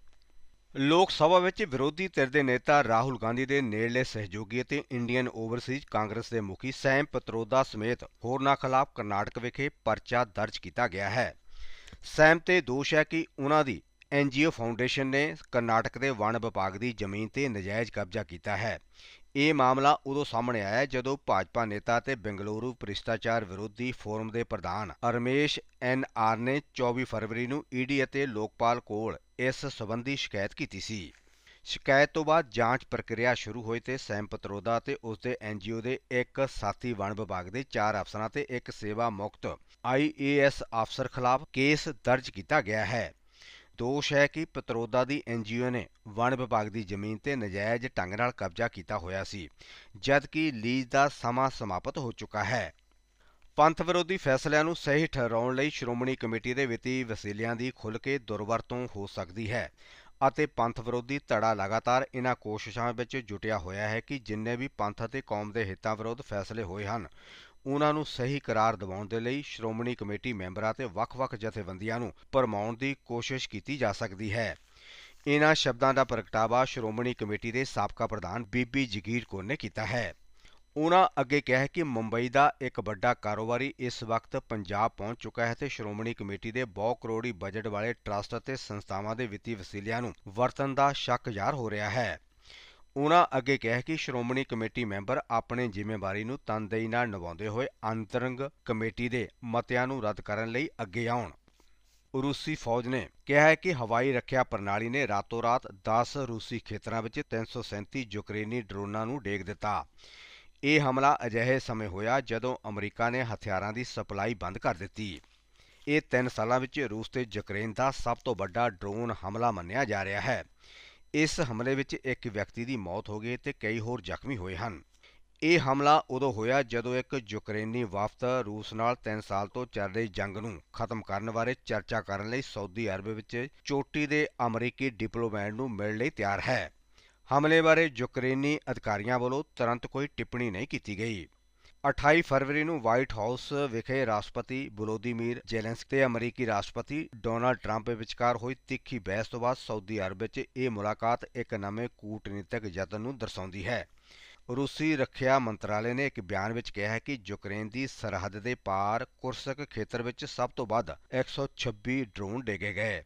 ਲੋਕ ਸਭਾ ਵਿੱਚ ਵਿਰੋਧੀ ਧਿਰ ਦੇ ਨੇਤਾ ਰਾਹੁਲ ਗਾਂਧੀ ਦੇ ਨੇੜਲੇ ਸਹਿਯੋਗੀ ਅਤੇ ਇੰਡੀਅਨ ਓਵਰਸੀਜ਼ ਕਾਂਗਰਸ ਦੇ ਮੁਖੀ ਸੈਮ ਪਤਰੋਦਾ ਸਮੇਤ ਹੋਰਨਾਂ ਖਿਲਾਫ ਕਰਨਾਟਕ ਵਿਖੇ ਪਰਚਾ ਦਰਜ ਕੀਤਾ ਗਿਆ ਹੈ। ਸੈਮ ਤੇ ਦੋਸ਼ ਹੈ ਕਿ ਉਹਨਾਂ ਦੀ ਐਨਜੀਓ ਫਾਊਂਡੇਸ਼ਨ ਨੇ ਕਰਨਾਟਕ ਦੇ ਵਣ ਵਿਭਾਗ ਦੀ ਜ਼ਮੀਨ ਤੇ ਨਜਾਇਜ਼ ਕਬਜ਼ਾ ਕੀਤਾ ਹੈ। ਇਹ ਮਾਮਲਾ ਉਦੋਂ ਸਾਹਮਣੇ ਆਇਆ ਜਦੋਂ ਭਾਜਪਾ ਨੇਤਾ ਤੇ ਬੰਗਲੁਰੂ ਭ੍ਰਿਸ਼ਟਾਚਾਰ ਵਿਰੋਧੀ ਫੋਰਮ ਦੇ ਪ੍ਰਧਾਨ ਰਮੇਸ਼ ਐਨ ਆਰ ਨੇ 24 ਫਰਵਰੀ ਨੂੰ ਈਡੀ ਅਤੇ ਲੋਕਪਾਲ ਕੋਲ ਇਸ ਸਬੰਧੀ ਸ਼ਿਕਾਇਤ ਕੀਤੀ ਸੀ। ਸ਼ਿਕਾਇਤ ਤੋਂ ਬਾਅਦ ਜਾਂਚ ਪ੍ਰਕਿਰਿਆ ਸ਼ੁਰੂ ਹੋਈ ਤੇ ਸੈਮ ਪਤਰੋਦਾ ਅਤੇ ਉਸ ਦੇ ਐਨਜੀਓ ਦੇ ਇੱਕ ਸਾਥੀ ਵਣ ਵਿਭਾਗ ਦੇ 4 ਅਫਸਰਾਂ ਤੇ ਇੱਕ ਸੇਵਾ ਮੁਕਤ ਆਈਏਐਸ ਅਫਸਰ ਖਿਲਾਫ ਕੇਸ ਦਰਜ ਕੀਤਾ ਗਿਆ ਹੈ। ਦੋਸ਼ ਹੈ ਕਿ ਪਤਰੋਦਾ ਦੀ ਐਨਜੀਓ ਨੇ ਵਣ ਵਿਭਾਗ ਦੀ ਜ਼ਮੀਨ ਤੇ ਨਜਾਇਜ਼ ਢੰਗ ਨਾਲ ਕਬਜ਼ਾ ਕੀਤਾ ਹੋਇਆ ਸੀ, ਜਦਕਿ ਲੀਜ਼ ਦਾ ਸਮਾਂ ਸਮਾਪਤ ਹੋ ਚੁੱਕਾ ਹੈ। ਪੰਥ ਵਿਰੋਧੀ ਫੈਸਲਿਆਂ ਨੂੰ ਸਹੀ ਠਹਿਰਾਉਣ ਲਈ ਸ਼੍ਰੋਮਣੀ ਕਮੇਟੀ ਦੇ ਵਿੱਤੀ ਵਸੀਲਿਆਂ ਦੀ ਖੁੱਲ੍ਹ ਕੇ ਦੁਰਵਰਤੋਂ ਹੋ ਸਕਦੀ ਹੈ ਅਤੇ ਪੰਥ ਵਿਰੋਧੀ ਧੜਾ ਲਗਾਤਾਰ ਇਹਨਾਂ ਕੋਸ਼ਿਸ਼ਾਂ ਵਿੱਚ ਜੁਟਿਆ ਹੋਇਆ ਹੈ ਕਿ ਜਿੰਨੇ ਵੀ ਪੰਥ ਅਤੇ ਕੌਮ ਦੇ ਹਿੱਤਾਂ ਵਿਰੁੱਧ ਫੈਸਲੇ ਹੋਏ ਹਨ ਉਹਨਾਂ ਨੂੰ ਸਹੀ ਕਰਾਰ ਦਿਵਾਉਣ ਦੇ ਲਈ ਸ਼੍ਰੋਮਣੀ ਕਮੇਟੀ ਮੈਂਬਰਾਂ ਤੇ ਵੱਖ-ਵੱਖ ਜਥੇਬੰਦੀਆਂ ਨੂੰ ਭਰਮਾਉਣ ਦੀ ਕੋਸ਼ਿਸ਼ ਕੀਤੀ ਜਾ ਸਕਦੀ ਹੈ। ਇਹਨਾਂ ਸ਼ਬਦਾਂ ਦਾ ਪ੍ਰਗਟਾਵਾ ਸ਼੍ਰੋਮਣੀ ਕਮੇਟੀ ਦੇ ਸਾਬਕਾ ਪ੍ਰਧਾਨ ਬੀਬੀ ਜਗੀਰ ਕੌਰ ਨੇ ਕੀਤਾ ਹੈ। ਉਨ੍ਹਾਂ ਅੱਗੇ ਕਿਹਾ ਕਿ ਮੁੰਬਈ ਦਾ ਇੱਕ ਵੱਡਾ ਕਾਰੋਬਾਰੀ ਇਸ ਵਕਤ ਪੰਜਾਬ ਪਹੁੰਚ ਚੁੱਕਾ ਹੈ ਤੇ ਸ਼੍ਰੋਮਣੀ ਕਮੇਟੀ ਦੇ ਬਹੁ ਕਰੋੜੀ ਬਜਟ ਵਾਲੇ ਟਰੱਸਟ ਅਤੇ ਸੰਸਥਾਵਾਂ ਦੇ ਵਿੱਤੀ ਵਸੀਲਿਆਂ ਨੂੰ ਵਰਤਣ ਦਾ ਸ਼ੱਕ ਜ਼ਾਹਰ ਹੋ ਰਿਹਾ ਹੈ। ਉਹਨਾਂ ਅੱਗੇ ਕਿਹਾ ਕਿ ਸ਼੍ਰੋਮਣੀ ਕਮੇਟੀ ਮੈਂਬਰ ਆਪਣੇ ਜ਼ਿੰਮੇਵਾਰੀ ਨੂੰ ਤਨਦੇਹੀ ਨਾਲ ਨਿਭਾਉਂਦੇ ਹੋਏ ਅੰਤਰੰਗ ਕਮੇਟੀ ਦੇ ਮਤਿਆਂ ਨੂੰ ਰੱਦ ਕਰਨ ਲਈ ਅੱਗੇ ਆਉਣ। ਰੂਸੀ ਫੌਜ ਨੇ ਕਿਹਾ ਹੈ ਕਿ ਹਵਾਈ ਰੱਖਿਆ ਪ੍ਰਣਾਲੀ ਨੇ ਰਾਤੋਂ ਰਾਤ 10 ਰੂਸੀ ਖੇਤਰਾਂ ਵਿੱਚ 337 ਯੂਕਰੇਨੀ ਡਰੋਨਾਂ ਨੂੰ ਡੇਗ ਦਿੱਤਾ। ਇਹ ਹਮਲਾ ਅਜਿਹੇ ਸਮੇਂ ਹੋਇਆ ਜਦੋਂ ਅਮਰੀਕਾ ਨੇ ਹਥਿਆਰਾਂ ਦੀ ਸਪਲਾਈ ਬੰਦ ਕਰ ਦਿੱਤੀ। ਇਹ 3 ਸਾਲਾਂ ਵਿੱਚ ਰੂਸ ਤੇ ਯੂਕਰੇਨ ਦਾ ਸਭ ਤੋਂ ਵੱਡਾ ਡਰੋਨ ਹਮਲਾ ਮੰਨਿਆ ਜਾ ਰਿਹਾ ਹੈ। ਇਸ ਹਮਲੇ ਵਿੱਚ ਇੱਕ ਵਿਅਕਤੀ ਦੀ ਮੌਤ ਹੋ ਗਈ ਤੇ ਕਈ ਹੋਰ ਜ਼ਖਮੀ ਹੋਏ ਹਨ। ਇਹ ਹਮਲਾ ਉਦੋਂ ਹੋਇਆ ਜਦੋਂ ਇੱਕ ਯੂਕਰੇਨੀ ਵਫਦ ਰੂਸ ਨਾਲ 3 ਸਾਲ ਤੋਂ ਚੱਲ ਰਹੀ ਜੰਗ ਨੂੰ ਖਤਮ ਕਰਨ ਬਾਰੇ ਚਰਚਾ ਕਰਨ ਲਈ ਸਾਊਦੀ ਅਰਬ ਵਿੱਚ ਚੋਟੀ ਦੇ ਅਮਰੀਕੀ ਡਿਪਲੋਮੈਟ ਨੂੰ ਮਿਲਣ ਲਈ ਤਿਆਰ ਹੈ। ਹਮਲੇ ਬਾਰੇ ਯੂਕਰੇਨੀ ਅਧਿਕਾਰੀਆਂ ਵੱਲੋਂ ਤੁਰੰਤ ਕੋਈ ਟਿੱਪਣੀ ਨਹੀਂ ਕੀਤੀ ਗਈ। 28 ਫਰਵਰੀ ਨੂੰ ਵਾਈਟ ਹਾਊਸ ਵਿਖੇ ਰਾਸ਼ਟਰਪਤੀ ਵਲੋਦੀਮੀਰ ਜ਼ੈਲੈਂਸਕੀ ਤੇ ਅਮਰੀਕੀ ਰਾਸ਼ਟਰਪਤੀ ਡੋਨਾਲਡ ਟਰੰਪ ਵਿਚਕਾਰ ਹੋਈ ਤਿੱਖੀ ਬਹਿਸ ਤੋਂ ਬਾਅਦ ਸਾਊਦੀ ਅਰਬ ਵਿੱਚ ਇਹ ਮੁਲਾਕਾਤ ਇੱਕ ਨਵੇਂ ਕੂਟਨੀਤਿਕ ਯਤਨ ਨੂੰ ਦਰਸਾਉਂਦੀ ਹੈ। ਰੂਸੀ ਰੱਖਿਆ ਮੰਤਰਾਲੇ ਨੇ ਇੱਕ ਬਿਆਨ ਵਿੱਚ ਕਿਹਾ ਹੈ ਕਿ ਯੂਕਰੇਨ ਦੀ ਸਰਹੱਦ ਦੇ ਪਾਰ ਕੁਰਸਕ ਖੇਤਰ ਵਿੱਚ ਸਭ ਤੋਂ ਵੱਧ 126 ਡਰੋਨ ਡੇਗੇ ਗਏ।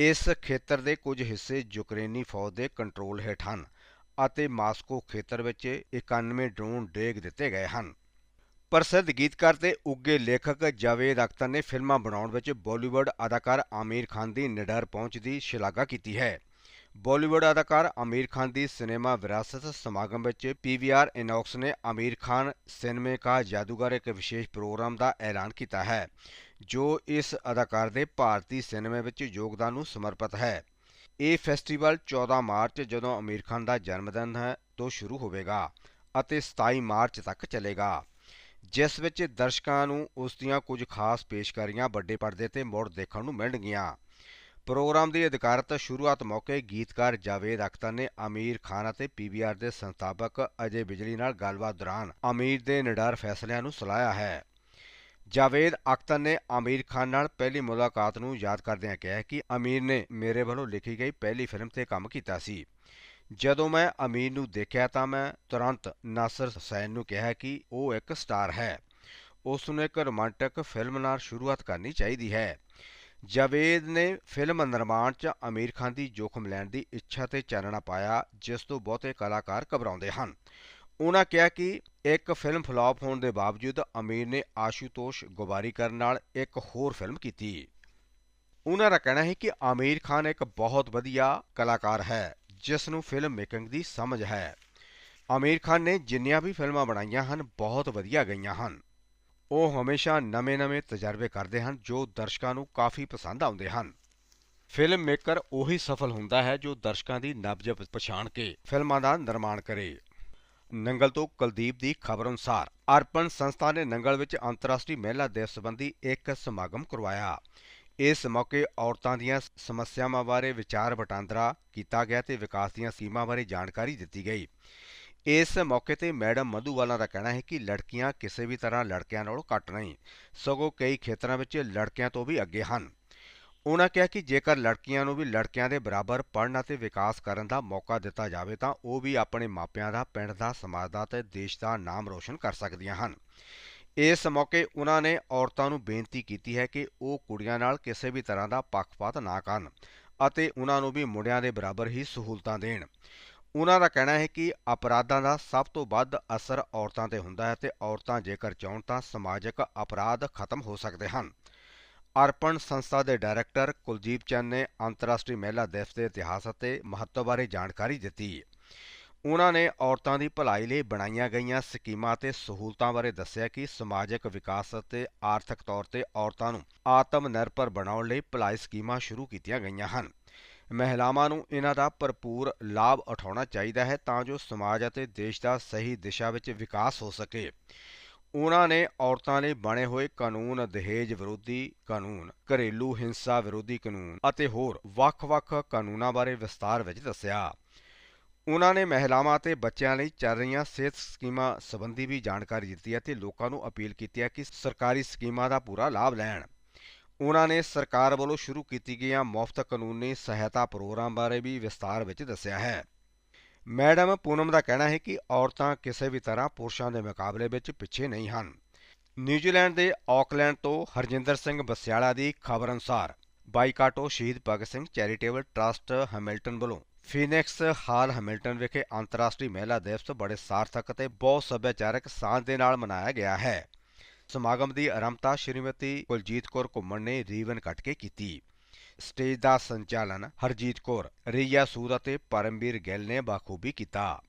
ਇਸ ਖੇਤਰ ਦੇ ਕੁਝ ਹਿੱਸੇ ਯੂਕਰੇਨੀ ਫੌਜ ਦੇ ਕੰਟਰੋਲ ਹੇਠ ਹਨ ਅਤੇ ਮਾਸਕੋ ਖੇਤਰ ਵਿੱਚ 91 ਡਰੋਨ ਡੇਗ ਦਿੱਤੇ ਗਏ ਹਨ। ਪ੍ਰਸਿੱਧ ਗੀਤਕਾਰ ਤੇ ਉੱਗੇ ਲੇਖਕ ਜਾਵੇਦ ਅਖਤਰ ਨੇ ਫਿਲਮਾਂ ਬਣਾਉਣ ਵਿੱਚ ਬਾਲੀਵੁੱਡ ਅਦਾਕਾਰ ਆਮੀਰ ਖਾਨ ਦੀ ਨਿਡਰ ਪਹੁੰਚ ਦੀ ਸ਼ਲਾਘਾ ਕੀਤੀ ਹੈ। ਬਾਲੀਵੁੱਡ ਅਦਾਕਾਰ ਆਮੀਰ ਖਾਨ ਦੀ ਸਿਨੇਮਾ ਵਿਰਾਸਤ ਸਮਾਗਮ ਵਿੱਚ ਪੀਵੀਆਰ ਇਨੌਕਸ ਨੇ ਆਮੀਰ ਖਾਨ ਸਿਨੇਮੇ ਕਾ ਜਾਦੂਗਰ ਇੱਕ ਵਿਸ਼ੇਸ਼ ਪ੍ਰੋਗਰਾਮ ਦਾ ਐਲਾਨ ਕੀਤਾ ਹੈ। ਜੋ ਇਸ ਅਦਾਕਾਰ ਦੇ ਭਾਰਤੀ ਸਿਨੇਮੇ ਵਿੱਚ ਯੋਗਦਾਨ ਨੂੰ ਸਮਰਪਿਤ ਹੈ। ਇਹ ਫੈਸਟੀਵਲ 14 ਮਾਰਚ ਜਦੋਂ ਅਮੀਰ ਖਾਨ ਦਾ ਜਨਮ ਦਿਨ ਹੈ ਤੋਂ ਸ਼ੁਰੂ ਹੋਵੇਗਾ ਅਤੇ 27 ਮਾਰਚ ਤੱਕ ਚੱਲੇਗਾ। ਜਿਸ ਵਿੱਚ ਦਰਸ਼ਕਾਂ ਨੂੰ ਉਸ ਦੀਆਂ ਕੁਝ ਖਾਸ ਪੇਸ਼ਕਾਰੀਆਂ ਵੱਡੇ ਪਰਦੇ ਤੇ ਮੁੜ ਦੇਖਣ ਨੂੰ ਮਿਲਣਗੀਆਂ। ਪ੍ਰੋਗਰਾਮ ਦੀ ਅਧਿਕਾਰਤ ਸ਼ੁਰੂਆਤ ਮੌਕੇ ਗੀਤਕਾਰ ਜਾਵੇਦ ਅਖਤਰ ਨੇ ਅਮੀਰ ਖਾਨ ਅਤੇ ਪੀਵੀਆਰ ਦੇ ਸੰਸਥਾਪਕ ਅਜੇ ਬਿਜਲੀ ਨਾਲ ਗੱਲਬਾਤ ਦੌਰਾਨ ਅਮੀਰ ਦੇ ਨਿਡਰ ਫੈਸਲਿਆਂ ਨੂੰ ਸਲਾਹਿਆ ਹੈ। ਜਾਵੇਦ ਅਖਤਰ ਨੇ ਆਮੀਰ ਖਾਨ ਨਾਲ ਪਹਿਲੀ ਮੁਲਾਕਾਤ ਨੂੰ ਯਾਦ ਕਰਦਿਆਂ ਕਿਹਾ ਕਿ ਆਮੀਰ ਨੇ ਮੇਰੇ ਵੱਲੋਂ ਲਿਖੀ ਗਈ ਪਹਿਲੀ ਫਿਲਮ ਤੇ ਕੰਮ ਕੀਤਾ ਸੀ। ਜਦੋਂ ਮੈਂ ਅਮੀਰ ਨੂੰ ਦੇਖਿਆ ਤਾਂ ਮੈਂ ਤੁਰੰਤ ਨਾਸਰ ਹੁਸੈਨ ਨੂੰ ਕਿਹਾ ਕਿ ਉਹ ਇੱਕ ਸਟਾਰ ਹੈ। ਉਸ ਨੂੰ ਇੱਕ ਰੋਮਾਂਟਿਕ ਫਿਲਮ ਨਾਲ ਸ਼ੁਰੂਆਤ ਕਰਨੀ ਚਾਹੀਦੀ ਹੈ। ਜਾਵੇਦ ਨੇ ਫਿਲਮ ਨਿਰਮਾਣ 'ਚ ਅਮੀਰ ਖਾਨ ਦੀ ਜੋਖਮ ਲੈਣ ਦੀ ਇੱਛਾ ਤੇ ਚਾਨਣਾ ਪਾਇਆ, ਜਿਸ ਤੋਂ ਬਹੁਤੇ ਕਲਾਕਾਰ ਘਬਰਾਉਂਦੇ ਹਨ। ਉਹਨਾਂ ਕਿਹਾ ਕਿ ਇੱਕ ਫਿਲਮ ਫਲਾਪ ਹੋਣ ਦੇ ਬਾਵਜੂਦ ਅਮੀਰ ਨੇ ਆਸ਼ੂਤੋਸ਼ ਗੁਬਾਰੀਕਰ ਨਾਲ ਇੱਕ ਹੋਰ ਫਿਲਮ ਕੀਤੀ। ਉਹਨਾਂ ਦਾ ਕਹਿਣਾ ਹੈ ਕਿ ਆਮੀਰ ਖਾਨ ਇੱਕ ਬਹੁਤ ਵਧੀਆ ਕਲਾਕਾਰ ਹੈ, ਜਿਸ ਨੂੰ ਫਿਲਮ ਮੇਕਿੰਗ ਦੀ ਸਮਝ ਹੈ। ਆਮੀਰ ਖਾਨ ਨੇ ਜਿੰਨੀਆਂ ਵੀ ਫਿਲਮਾਂ ਬਣਾਈਆਂ ਹਨ, ਬਹੁਤ ਵਧੀਆ ਗਈਆਂ ਹਨ। ਉਹ ਹਮੇਸ਼ਾ ਨਵੇਂ-ਨਵੇਂ ਤਜਰਬੇ ਕਰਦੇ ਹਨ, ਜੋ ਦਰਸ਼ਕਾਂ ਨੂੰ ਕਾਫੀ ਪਸੰਦ ਆਉਂਦੇ ਹਨ। ਫਿਲਮ ਮੇਕਰ ਉਹੀ ਸਫਲ ਹੁੰਦਾ ਹੈ, ਜੋ ਦਰਸ਼ਕਾਂ ਦੀ ਨਬਜ ਪਛਾਣ ਕੇ ਫਿਲਮਾਂ ਦਾ ਨਿਰਮਾਣ ਕਰੇ। ਨੰਗਲ ਤੋਂ ਕੁਲਦੀਪ ਦੀ ਖਬਰ ਅਨੁਸਾਰ ਅਰਪਣ ਸੰਸਥਾ ਨੇ ਨੰਗਲ ਵਿੱਚ ਅੰਤਰਰਾਸ਼ਟਰੀ ਮਹਿਲਾ ਦਿਵਸ ਸੰਬੰਧੀ ਇੱਕ ਸਮਾਗਮ ਕਰਵਾਇਆ। ਇਸ ਮੌਕੇ ਔਰਤਾਂ ਦੀਆਂ ਸਮੱਸਿਆਵਾਂ ਬਾਰੇ ਵਿਚਾਰ ਵਟਾਂਦਰਾ ਕੀਤਾ ਗਿਆ ਤੇ ਵਿਕਾਸ ਦੀਆਂ ਸਕੀਮਾਂ ਬਾਰੇ ਜਾਣਕਾਰੀ ਦਿੱਤੀ ਗਈ। ਇਸ ਮੌਕੇ ਤੇ ਮੈਡਮ ਮਧੂਵਾਲਾ ਦਾ ਕਹਿਣਾ ਹੈ ਕਿ ਲੜਕੀਆਂ ਕਿਸੇ ਵੀ ਤਰ੍ਹਾਂ ਲੜਕਿਆਂ ਨਾਲੋਂ ਘੱਟ ਨਹੀਂ, ਸਗੋਂ ਕਈ ਖੇਤਰਾਂ ਵਿੱਚ ਲੜਕਿਆਂ ਤੋਂ ਵੀ ਅੱਗੇ ਹਨ। ਉਹਨਾਂ ਕਿਹਾ ਕਿ ਜੇਕਰ ਲੜਕੀਆਂ ਨੂੰ ਵੀ ਲੜਕਿਆਂ ਦੇ ਬਰਾਬਰ ਪੜ੍ਹਨ ਅਤੇ ਵਿਕਾਸ ਕਰਨ ਦਾ ਮੌਕਾ ਦਿੱਤਾ ਜਾਵੇ ਤਾਂ ਉਹ ਵੀ ਆਪਣੇ ਮਾਪਿਆਂ ਦਾ, ਪਿੰਡ ਦਾ, ਸਮਾਜ ਦਾ ਤੇ ਦੇਸ਼ ਦਾ ਨਾਮ ਰੋਸ਼ਨ ਕਰ ਸਕਦੀਆਂ ਹਨ। ਇਸ ਮੌਕੇ ਉਹਨਾਂ ਨੇ ਔਰਤਾਂ ਨੂੰ ਬੇਨਤੀ ਕੀਤੀ ਹੈ ਕਿ ਉਹ ਕੁੜੀਆਂ ਨਾਲ ਕਿਸੇ ਵੀ ਤਰ੍ਹਾਂ ਦਾ ਪੱਖਪਾਤ ਨਾ ਕਰਨ ਅਤੇ ਉਹਨਾਂ ਨੂੰ ਵੀ ਮੁੰਡਿਆਂ ਦੇ ਬਰਾਬਰ ਹੀ ਸਹੂਲਤਾਂ ਦੇਣ। ਉਹਨਾਂ ਦਾ ਕਹਿਣਾ ਹੈ ਕਿ ਅਪਰਾਧਾਂ ਦਾ ਸਭ ਤੋਂ ਵੱਧ ਅਸਰ ਔਰਤਾਂ ਤੇ ਹੁੰਦਾ ਹੈ ਤੇ ਔਰਤਾਂ ਜੇਕਰ ਚਾਹਣ ਤਾਂ ਸਮਾਜਿਕ ਅਪਰਾਧ ਖਤਮ ਹੋ ਸਕਦੇ ਹਨ। ਅਰਪਣ ਸੰਸਥਾ ਦੇ ਡਾਇਰੈਕਟਰ ਕੁਲਜੀਤ ਚੰਦ ਨੇ ਅੰਤਰਰਾਸ਼ਟਰੀ ਮਹਿਲਾ ਦਿਵਸ ਦੇ ਇਤਿਹਾਸ ਅਤੇ ਮਹੱਤਵ ਬਾਰੇ ਜਾਣਕਾਰੀ ਦਿੱਤੀ। ਉਹਨਾਂ ਨੇ ਔਰਤਾਂ ਦੀ ਭਲਾਈ ਲਈ ਬਣਾਈਆਂ ਗਈਆਂ ਸਕੀਮਾਂ ਅਤੇ ਸਹੂਲਤਾਂ ਬਾਰੇ ਦੱਸਿਆ ਕਿ ਸਮਾਜਿਕ ਵਿਕਾਸ ਅਤੇ ਆਰਥਿਕ ਤੌਰ ਤੇ ਔਰਤਾਂ ਨੂੰ ਆਤਮ ਨਿਰਭਰ ਬਣਾਉਣ ਲਈ ਭਲਾਈ ਸਕੀਮਾਂ ਸ਼ੁਰੂ ਕੀਤੀਆਂ ਗਈਆਂ ਹਨ। ਮਹਿਲਾਵਾਂ ਨੂੰ ਇਹਨਾਂ ਦਾ ਭਰਪੂਰ ਲਾਭ ਉਠਾਉਣਾ ਚਾਹੀਦਾ ਹੈ ਤਾਂ ਜੋ ਸਮਾਜ ਅਤੇ ਦੇਸ਼ ਦਾ ਸਹੀ ਦਿਸ਼ਾ ਵਿੱਚ ਵਿਕਾਸ ਹੋ ਸਕੇ। ਉਹਨਾਂ ਨੇ ਔਰਤਾਂ ਲਈ ਬਣੇ ਹੋਏ ਕਾਨੂੰਨ ਦਹੇਜ ਵਿਰੋਧੀ ਕਾਨੂੰਨ, ਘਰੇਲੂ ਹਿੰਸਾ ਵਿਰੋਧੀ ਕਾਨੂੰਨ ਅਤੇ ਹੋਰ ਵੱਖ-ਵੱਖ ਕਾਨੂੰਨਾਂ ਬਾਰੇ ਵਿਸਤਾਰ ਵਿੱਚ ਦੱਸਿਆ। ਉਹਨਾਂ ਨੇ ਮਹਿਲਾਵਾਂ ਅਤੇ ਬੱਚਿਆਂ ਲਈ ਚੱਲ ਰਹੀਆਂ ਸਿਹਤ ਸਕੀਮਾਂ ਸੰਬੰਧੀ ਵੀ ਜਾਣਕਾਰੀ ਦਿੱਤੀ ਅਤੇ ਲੋਕਾਂ ਨੂੰ ਅਪੀਲ ਕੀਤੀ ਹੈ ਕਿ ਸਰਕਾਰੀ ਸਕੀਮਾਂ ਦਾ ਪੂਰਾ ਲਾਭ ਲੈਣ। ਉਹਨਾਂ ਨੇ ਸਰਕਾਰ ਵੱਲੋਂ ਸ਼ੁਰੂ ਕੀਤੀ ਗਈਆਂ ਮੁਫਤ ਕਾਨੂੰਨੀ ਸਹਾਇਤਾ ਪ੍ਰੋਗਰਾਮ ਬਾਰੇ ਵੀ ਵਿਸਤਾਰ ਵਿੱਚ ਦੱਸਿਆ ਹੈ। ਮੈਡਮ ਪੂਨਮ ਦਾ ਕਹਿਣਾ ਹੈ ਕਿ ਔਰਤਾਂ ਕਿਸੇ ਵੀ ਤਰ੍ਹਾਂ ਪੁਰਸ਼ਾਂ ਦੇ ਮੁਕਾਬਲੇ ਵਿੱਚ ਪਿੱਛੇ ਨਹੀਂ ਹਨ। ਨਿਊਜ਼ੀਲੈਂਡ ਦੇ ਆਕਲੈਂਡ ਤੋਂ ਹਰਜਿੰਦਰ ਸਿੰਘ ਬਸਿਆਲਾ ਦੀ ਖਬਰ ਅਨੁਸਾਰ ਬਾਈਕਾਟੋ Shaheed Bhagat Singh charitable trust Hamilton ਵੱਲੋਂ ਫੀਨਿਕਸ ਹਾਲ ਹੈਮਿਲਟਨ ਵਿਖੇ ਅੰਤਰਰਾਸ਼ਟਰੀ ਮਹਿਲਾ ਦਿਵਸ ਬੜੇ ਸਾਰਥਕ ਅਤੇ ਬਹੁਤ ਸੱਭਿਆਚਾਰਕ ਸਾਂਝ ਦੇ ਨਾਲ ਮਨਾਇਆ ਗਿਆ ਹੈ। ਸਮਾਗਮ ਦੀ ਆਰੰਭਤਾ ਸ਼੍ਰੀਮਤੀ ਕੁਲਜੀਤ ਕੌਰ ਘੁੰਮਣ ਨੇ ਰੀਵਨ ਕੱਟ ਕੇ ਕੀਤੀ। ਸਟੇਜ ਦਾ ਸੰਚਾਲਨ ਹਰਜੀਤ ਕੌਰ ਰੀਆ ਸੂਦ ਅਤੇ ਪਰਮਵੀਰ ਗਿੱਲ ਨੇ ਬਾਖੂਬੀ ਕੀਤਾ।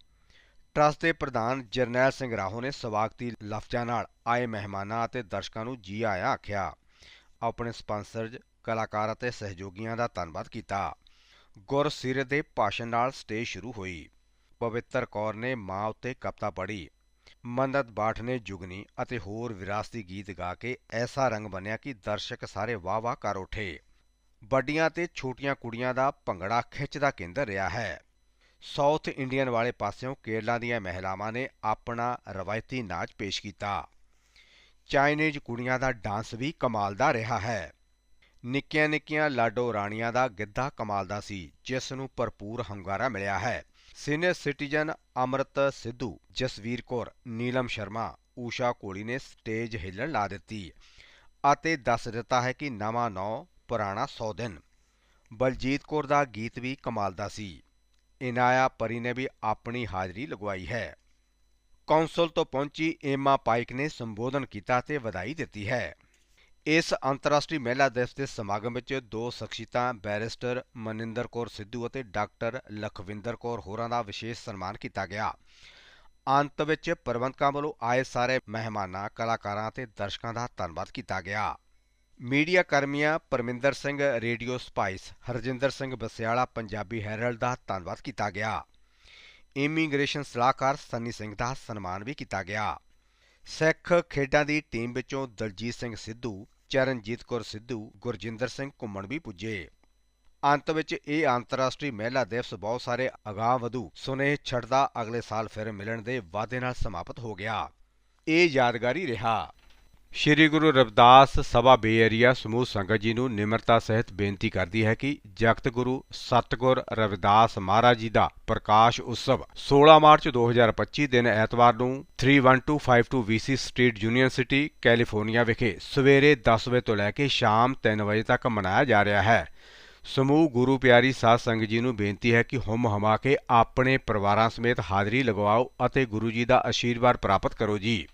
ਟਰਸਟ ਦੇ ਪ੍ਰਧਾਨ ਜਰਨੈਲ ਸਿੰਘ ਰਾਹੋ ਨੇ ਸਵਾਗਤੀ ਲਫ਼ਜ਼ਾਂ ਨਾਲ ਆਏ ਮਹਿਮਾਨਾਂ ਅਤੇ ਦਰਸ਼ਕਾਂ ਨੂੰ ਜੀ ਆਇਆਂ ਆਖਿਆ। ਆਪਣੇ ਸਪਾਂਸਰਜ਼, ਕਲਾਕਾਰ ਅਤੇ ਸਹਿਯੋਗੀਆਂ ਦਾ ਧੰਨਵਾਦ ਕੀਤਾ। ਗੁਰ ਸਿਰ ਦੇ ਭਾਸ਼ਣ ਨਾਲ ਸਟੇਜ ਸ਼ੁਰੂ ਹੋਈ। ਪਵਿੱਤਰ ਕੌਰ ਨੇ ਮਾਂ ਉੱਤੇ ਕਵਿਤਾ ਪੜ੍ਹੀ। ਮੰਨਤ ਬਾਠ ਨੇ ਜੁਗਨੀ ਅਤੇ ਹੋਰ ਵਿਰਾਸਤੀ ਗੀਤ ਗਾ ਕੇ ਐਸਾ ਰੰਗ ਬੰਨਿਆ ਕਿ ਦਰਸ਼ਕ ਸਾਰੇ ਵਾਹ ਵਾਹ ਕਰ ਉੱਠੇ। ਵੱਡੀਆਂ ਤੇ ਛੋਟੀਆਂ ਕੁੜੀਆਂ ਦਾ ਭੰਗੜਾ ਖਿੱਚ ਦਾ ਕੇਂਦਰ ਰਿਹਾ ਹੈ। ਸਾਊਥ ਇੰਡੀਅਨ ਵਾਲੇ ਪਾਸਿਓਂ ਕੇਰਲਾ ਦੀਆਂ ਮਹਿਲਾਵਾਂ ਨੇ ਆਪਣਾ ਰਵਾਇਤੀ ਨਾਚ ਪੇਸ਼ ਕੀਤਾ। ਚਾਈਨੀਜ਼ ਕੁੜੀਆਂ ਦਾ ਡਾਂਸ ਵੀ ਕਮਾਲ ਦਾ ਰਿਹਾ ਹੈ। ਨਿੱਕੀਆਂ ਨਿੱਕੀਆਂ ਲਾਡੋ ਰਾਣੀਆਂ ਦਾ ਗਿੱਧਾ ਕਮਾਲ ਦਾ ਸੀ, ਜਿਸ ਨੂੰ ਭਰਪੂਰ ਹੰਗਾਰਾ ਮਿਲਿਆ ਹੈ। ਸੀਨੀਅਰ ਸਿਟੀਜ਼ਨ ਅਮਰਤ ਸਿੱਧੂ, ਜਸਵੀਰ ਕੌਰ, ਨੀਲਮ ਸ਼ਰਮਾ, ਊਸ਼ਾ ਕੋਲੀ ਨੇ ਸਟੇਜ ਹਿੱਲਣ ਲਾ ਦਿੱਤੀ ਅਤੇ ਦੱਸ ਦਿੱਤਾ ਹੈ ਕਿ ਨਵਾਂ ਨੌ ਪੁਰਾਣਾ 100 ਦਿਨ। ਬਲਜੀਤ ਕੌਰ ਦਾ ਗੀਤ ਵੀ ਕਮਾਲ ਦਾ ਸੀ। ਇਨਾਇਆ ਪਰੀ ਨੇ ਵੀ ਆਪਣੀ ਹਾਜ਼ਰੀ ਲਗਵਾਈ ਹੈ। ਕੌਂਸਲ ਤੋਂ ਪਹੁੰਚੀ ਏਮਾ ਪਾਈਕ ਨੇ ਸੰਬੋਧਨ ਕੀਤਾ ਤੇ ਵਧਾਈ ਦਿੱਤੀ ਹੈ। ਇਸ ਅੰਤਰਰਾਸ਼ਟਰੀ ਮਹਿਲਾ ਦਿਵਸ ਦੇ ਸਮਾਗਮ ਵਿੱਚ ਦੋ ਸ਼ਖਸੀਅਤਾਂ, ਬੈਰਿਸਟਰ ਮਨਿੰਦਰ ਕੌਰ ਸਿੱਧੂ ਅਤੇ ਡਾਕਟਰ ਲਖਵਿੰਦਰ ਕੌਰ ਹੋਰਾਂ ਦਾ ਵਿਸ਼ੇਸ਼ ਸਨਮਾਨ ਕੀਤਾ ਗਿਆ। ਅੰਤ ਵਿੱਚ ਪ੍ਰਬੰਧਕਾਂ ਵੱਲੋਂ ਆਏ ਸਾਰੇ ਮਹਿਮਾਨਾਂ, ਕਲਾਕਾਰਾਂ ਅਤੇ ਦਰਸ਼ਕਾਂ ਦਾ ਧੰਨਵਾਦ ਕੀਤਾ ਗਿਆ। ਮੀਡੀਆ ਕਰਮੀਆਂ Parminder Singh, radio spice, Harjinder Singh Basiala, Punjabi Herald ਦਾ ਧੰਨਵਾਦ ਕੀਤਾ ਗਿਆ। ਇਮੀਗ੍ਰੇਸ਼ਨ ਸਲਾਹਕਾਰ ਸੰਨੀ ਸਿੰਘ ਦਾ ਸਨਮਾਨ ਵੀ ਕੀਤਾ ਗਿਆ। ਸਿੱਖ ਖੇਡਾਂ ਦੀ ਟੀਮ ਵਿੱਚੋਂ ਦਲਜੀਤ ਸਿੰਘ ਸਿੱਧੂ, ਚਰਨਜੀਤ ਕੌਰ ਸਿੱਧੂ, ਗੁਰਜਿੰਦਰ ਸਿੰਘ ਘੁੰਮਣ ਵੀ ਪੁੱਜੇ। ਅੰਤ ਵਿੱਚ ਇਹ ਅੰਤਰਰਾਸ਼ਟਰੀ ਮਹਿਲਾ ਦਿਵਸ ਬਹੁਤ ਸਾਰੇ ਅਗਾਂਹ ਵਧੂ ਸੁਨੇਹੇ ਛੱਡਦਾ ਅਗਲੇ ਸਾਲ ਫਿਰ ਮਿਲਣ ਦੇ ਵਾਅਦੇ ਨਾਲ ਸਮਾਪਤ ਹੋ ਗਿਆ। ਇਹ ਯਾਦਗਾਰੀ ਰਿਹਾ। ਸ਼੍ਰੀ ਗੁਰੂ ਰਵਿਦਾਸ ਸਭਾ ਬੇਅਰੀਆ ਸਮੂਹ ਸੰਗਤ ਜੀ ਨੂੰ ਨਿਮਰਤਾ ਸਹਿਤ ਬੇਨਤੀ ਕਰਦੀ ਹੈ ਕਿ ਜਗਤ ਗੁਰੂ ਸਤਗੁਰ ਰਵਿਦਾਸ ਮਹਾਰਾਜ ਜੀ ਦਾ ਪ੍ਰਕਾਸ਼ ਉਤਸਵ 16 ਮਾਰਚ 2025 ਦਿਨ ਐਤਵਾਰ ਨੂੰ 31252 VC street union city California ਵਿਖੇ ਸਵੇਰੇ 10 ਵਜੇ ਤੋਂ ਲੈ ਕੇ ਸ਼ਾਮ 3 ਵਜੇ ਤੱਕ ਮਨਾਇਆ ਜਾ ਰਿਹਾ ਹੈ। ਸਮੂਹ ਗੁਰੂ ਪਿਆਰੀ ਸਾਧ ਸੰਗਤ ਜੀ ਨੂੰ ਬੇਨਤੀ ਹੈ ਕਿ ਹੁਮ ਹਮਾ ਕੇ ਆਪਣੇ ਪਰਿਵਾਰਾਂ ਸਮੇਤ ਹਾਜ਼ਰੀ ਲਗਵਾਓ ਅਤੇ ਗੁਰੂ ਜੀ ਦਾ ਆਸ਼ੀਰਵਾਦ ਪ੍ਰਾਪਤ ਕਰੋ ਜੀ।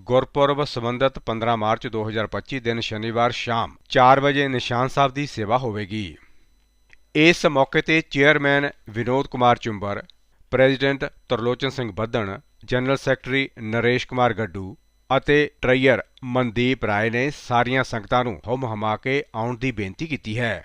ਗੁਰਪੁਰਬ ਸੰਬੰਧਤ 15 ਮਾਰਚ 2025 ਦਿਨ ਸ਼ਨੀਵਾਰ ਸ਼ਾਮ 4 ਵਜੇ ਨਿਸ਼ਾਨ ਸਾਹਿਬ ਦੀ ਸੇਵਾ ਹੋਵੇਗੀ। ਇਸ ਮੌਕੇ ਤੇ chairman Vinod Kumar Chumbar, president Tarlochan Singh Baddan, general secretary Naresh Kumar Gaddu ਅਤੇ ਟ੍ਰੇਅਰ ਮਨਦੀਪ ਰਾਏ ਨੇ ਸਾਰੀਆਂ ਸੰਗਤਾਂ ਨੂੰ ਹੁਮ ਹਮਾ ਕੇ ਆਉਣ ਦੀ ਬੇਨਤੀ ਕੀਤੀ ਹੈ।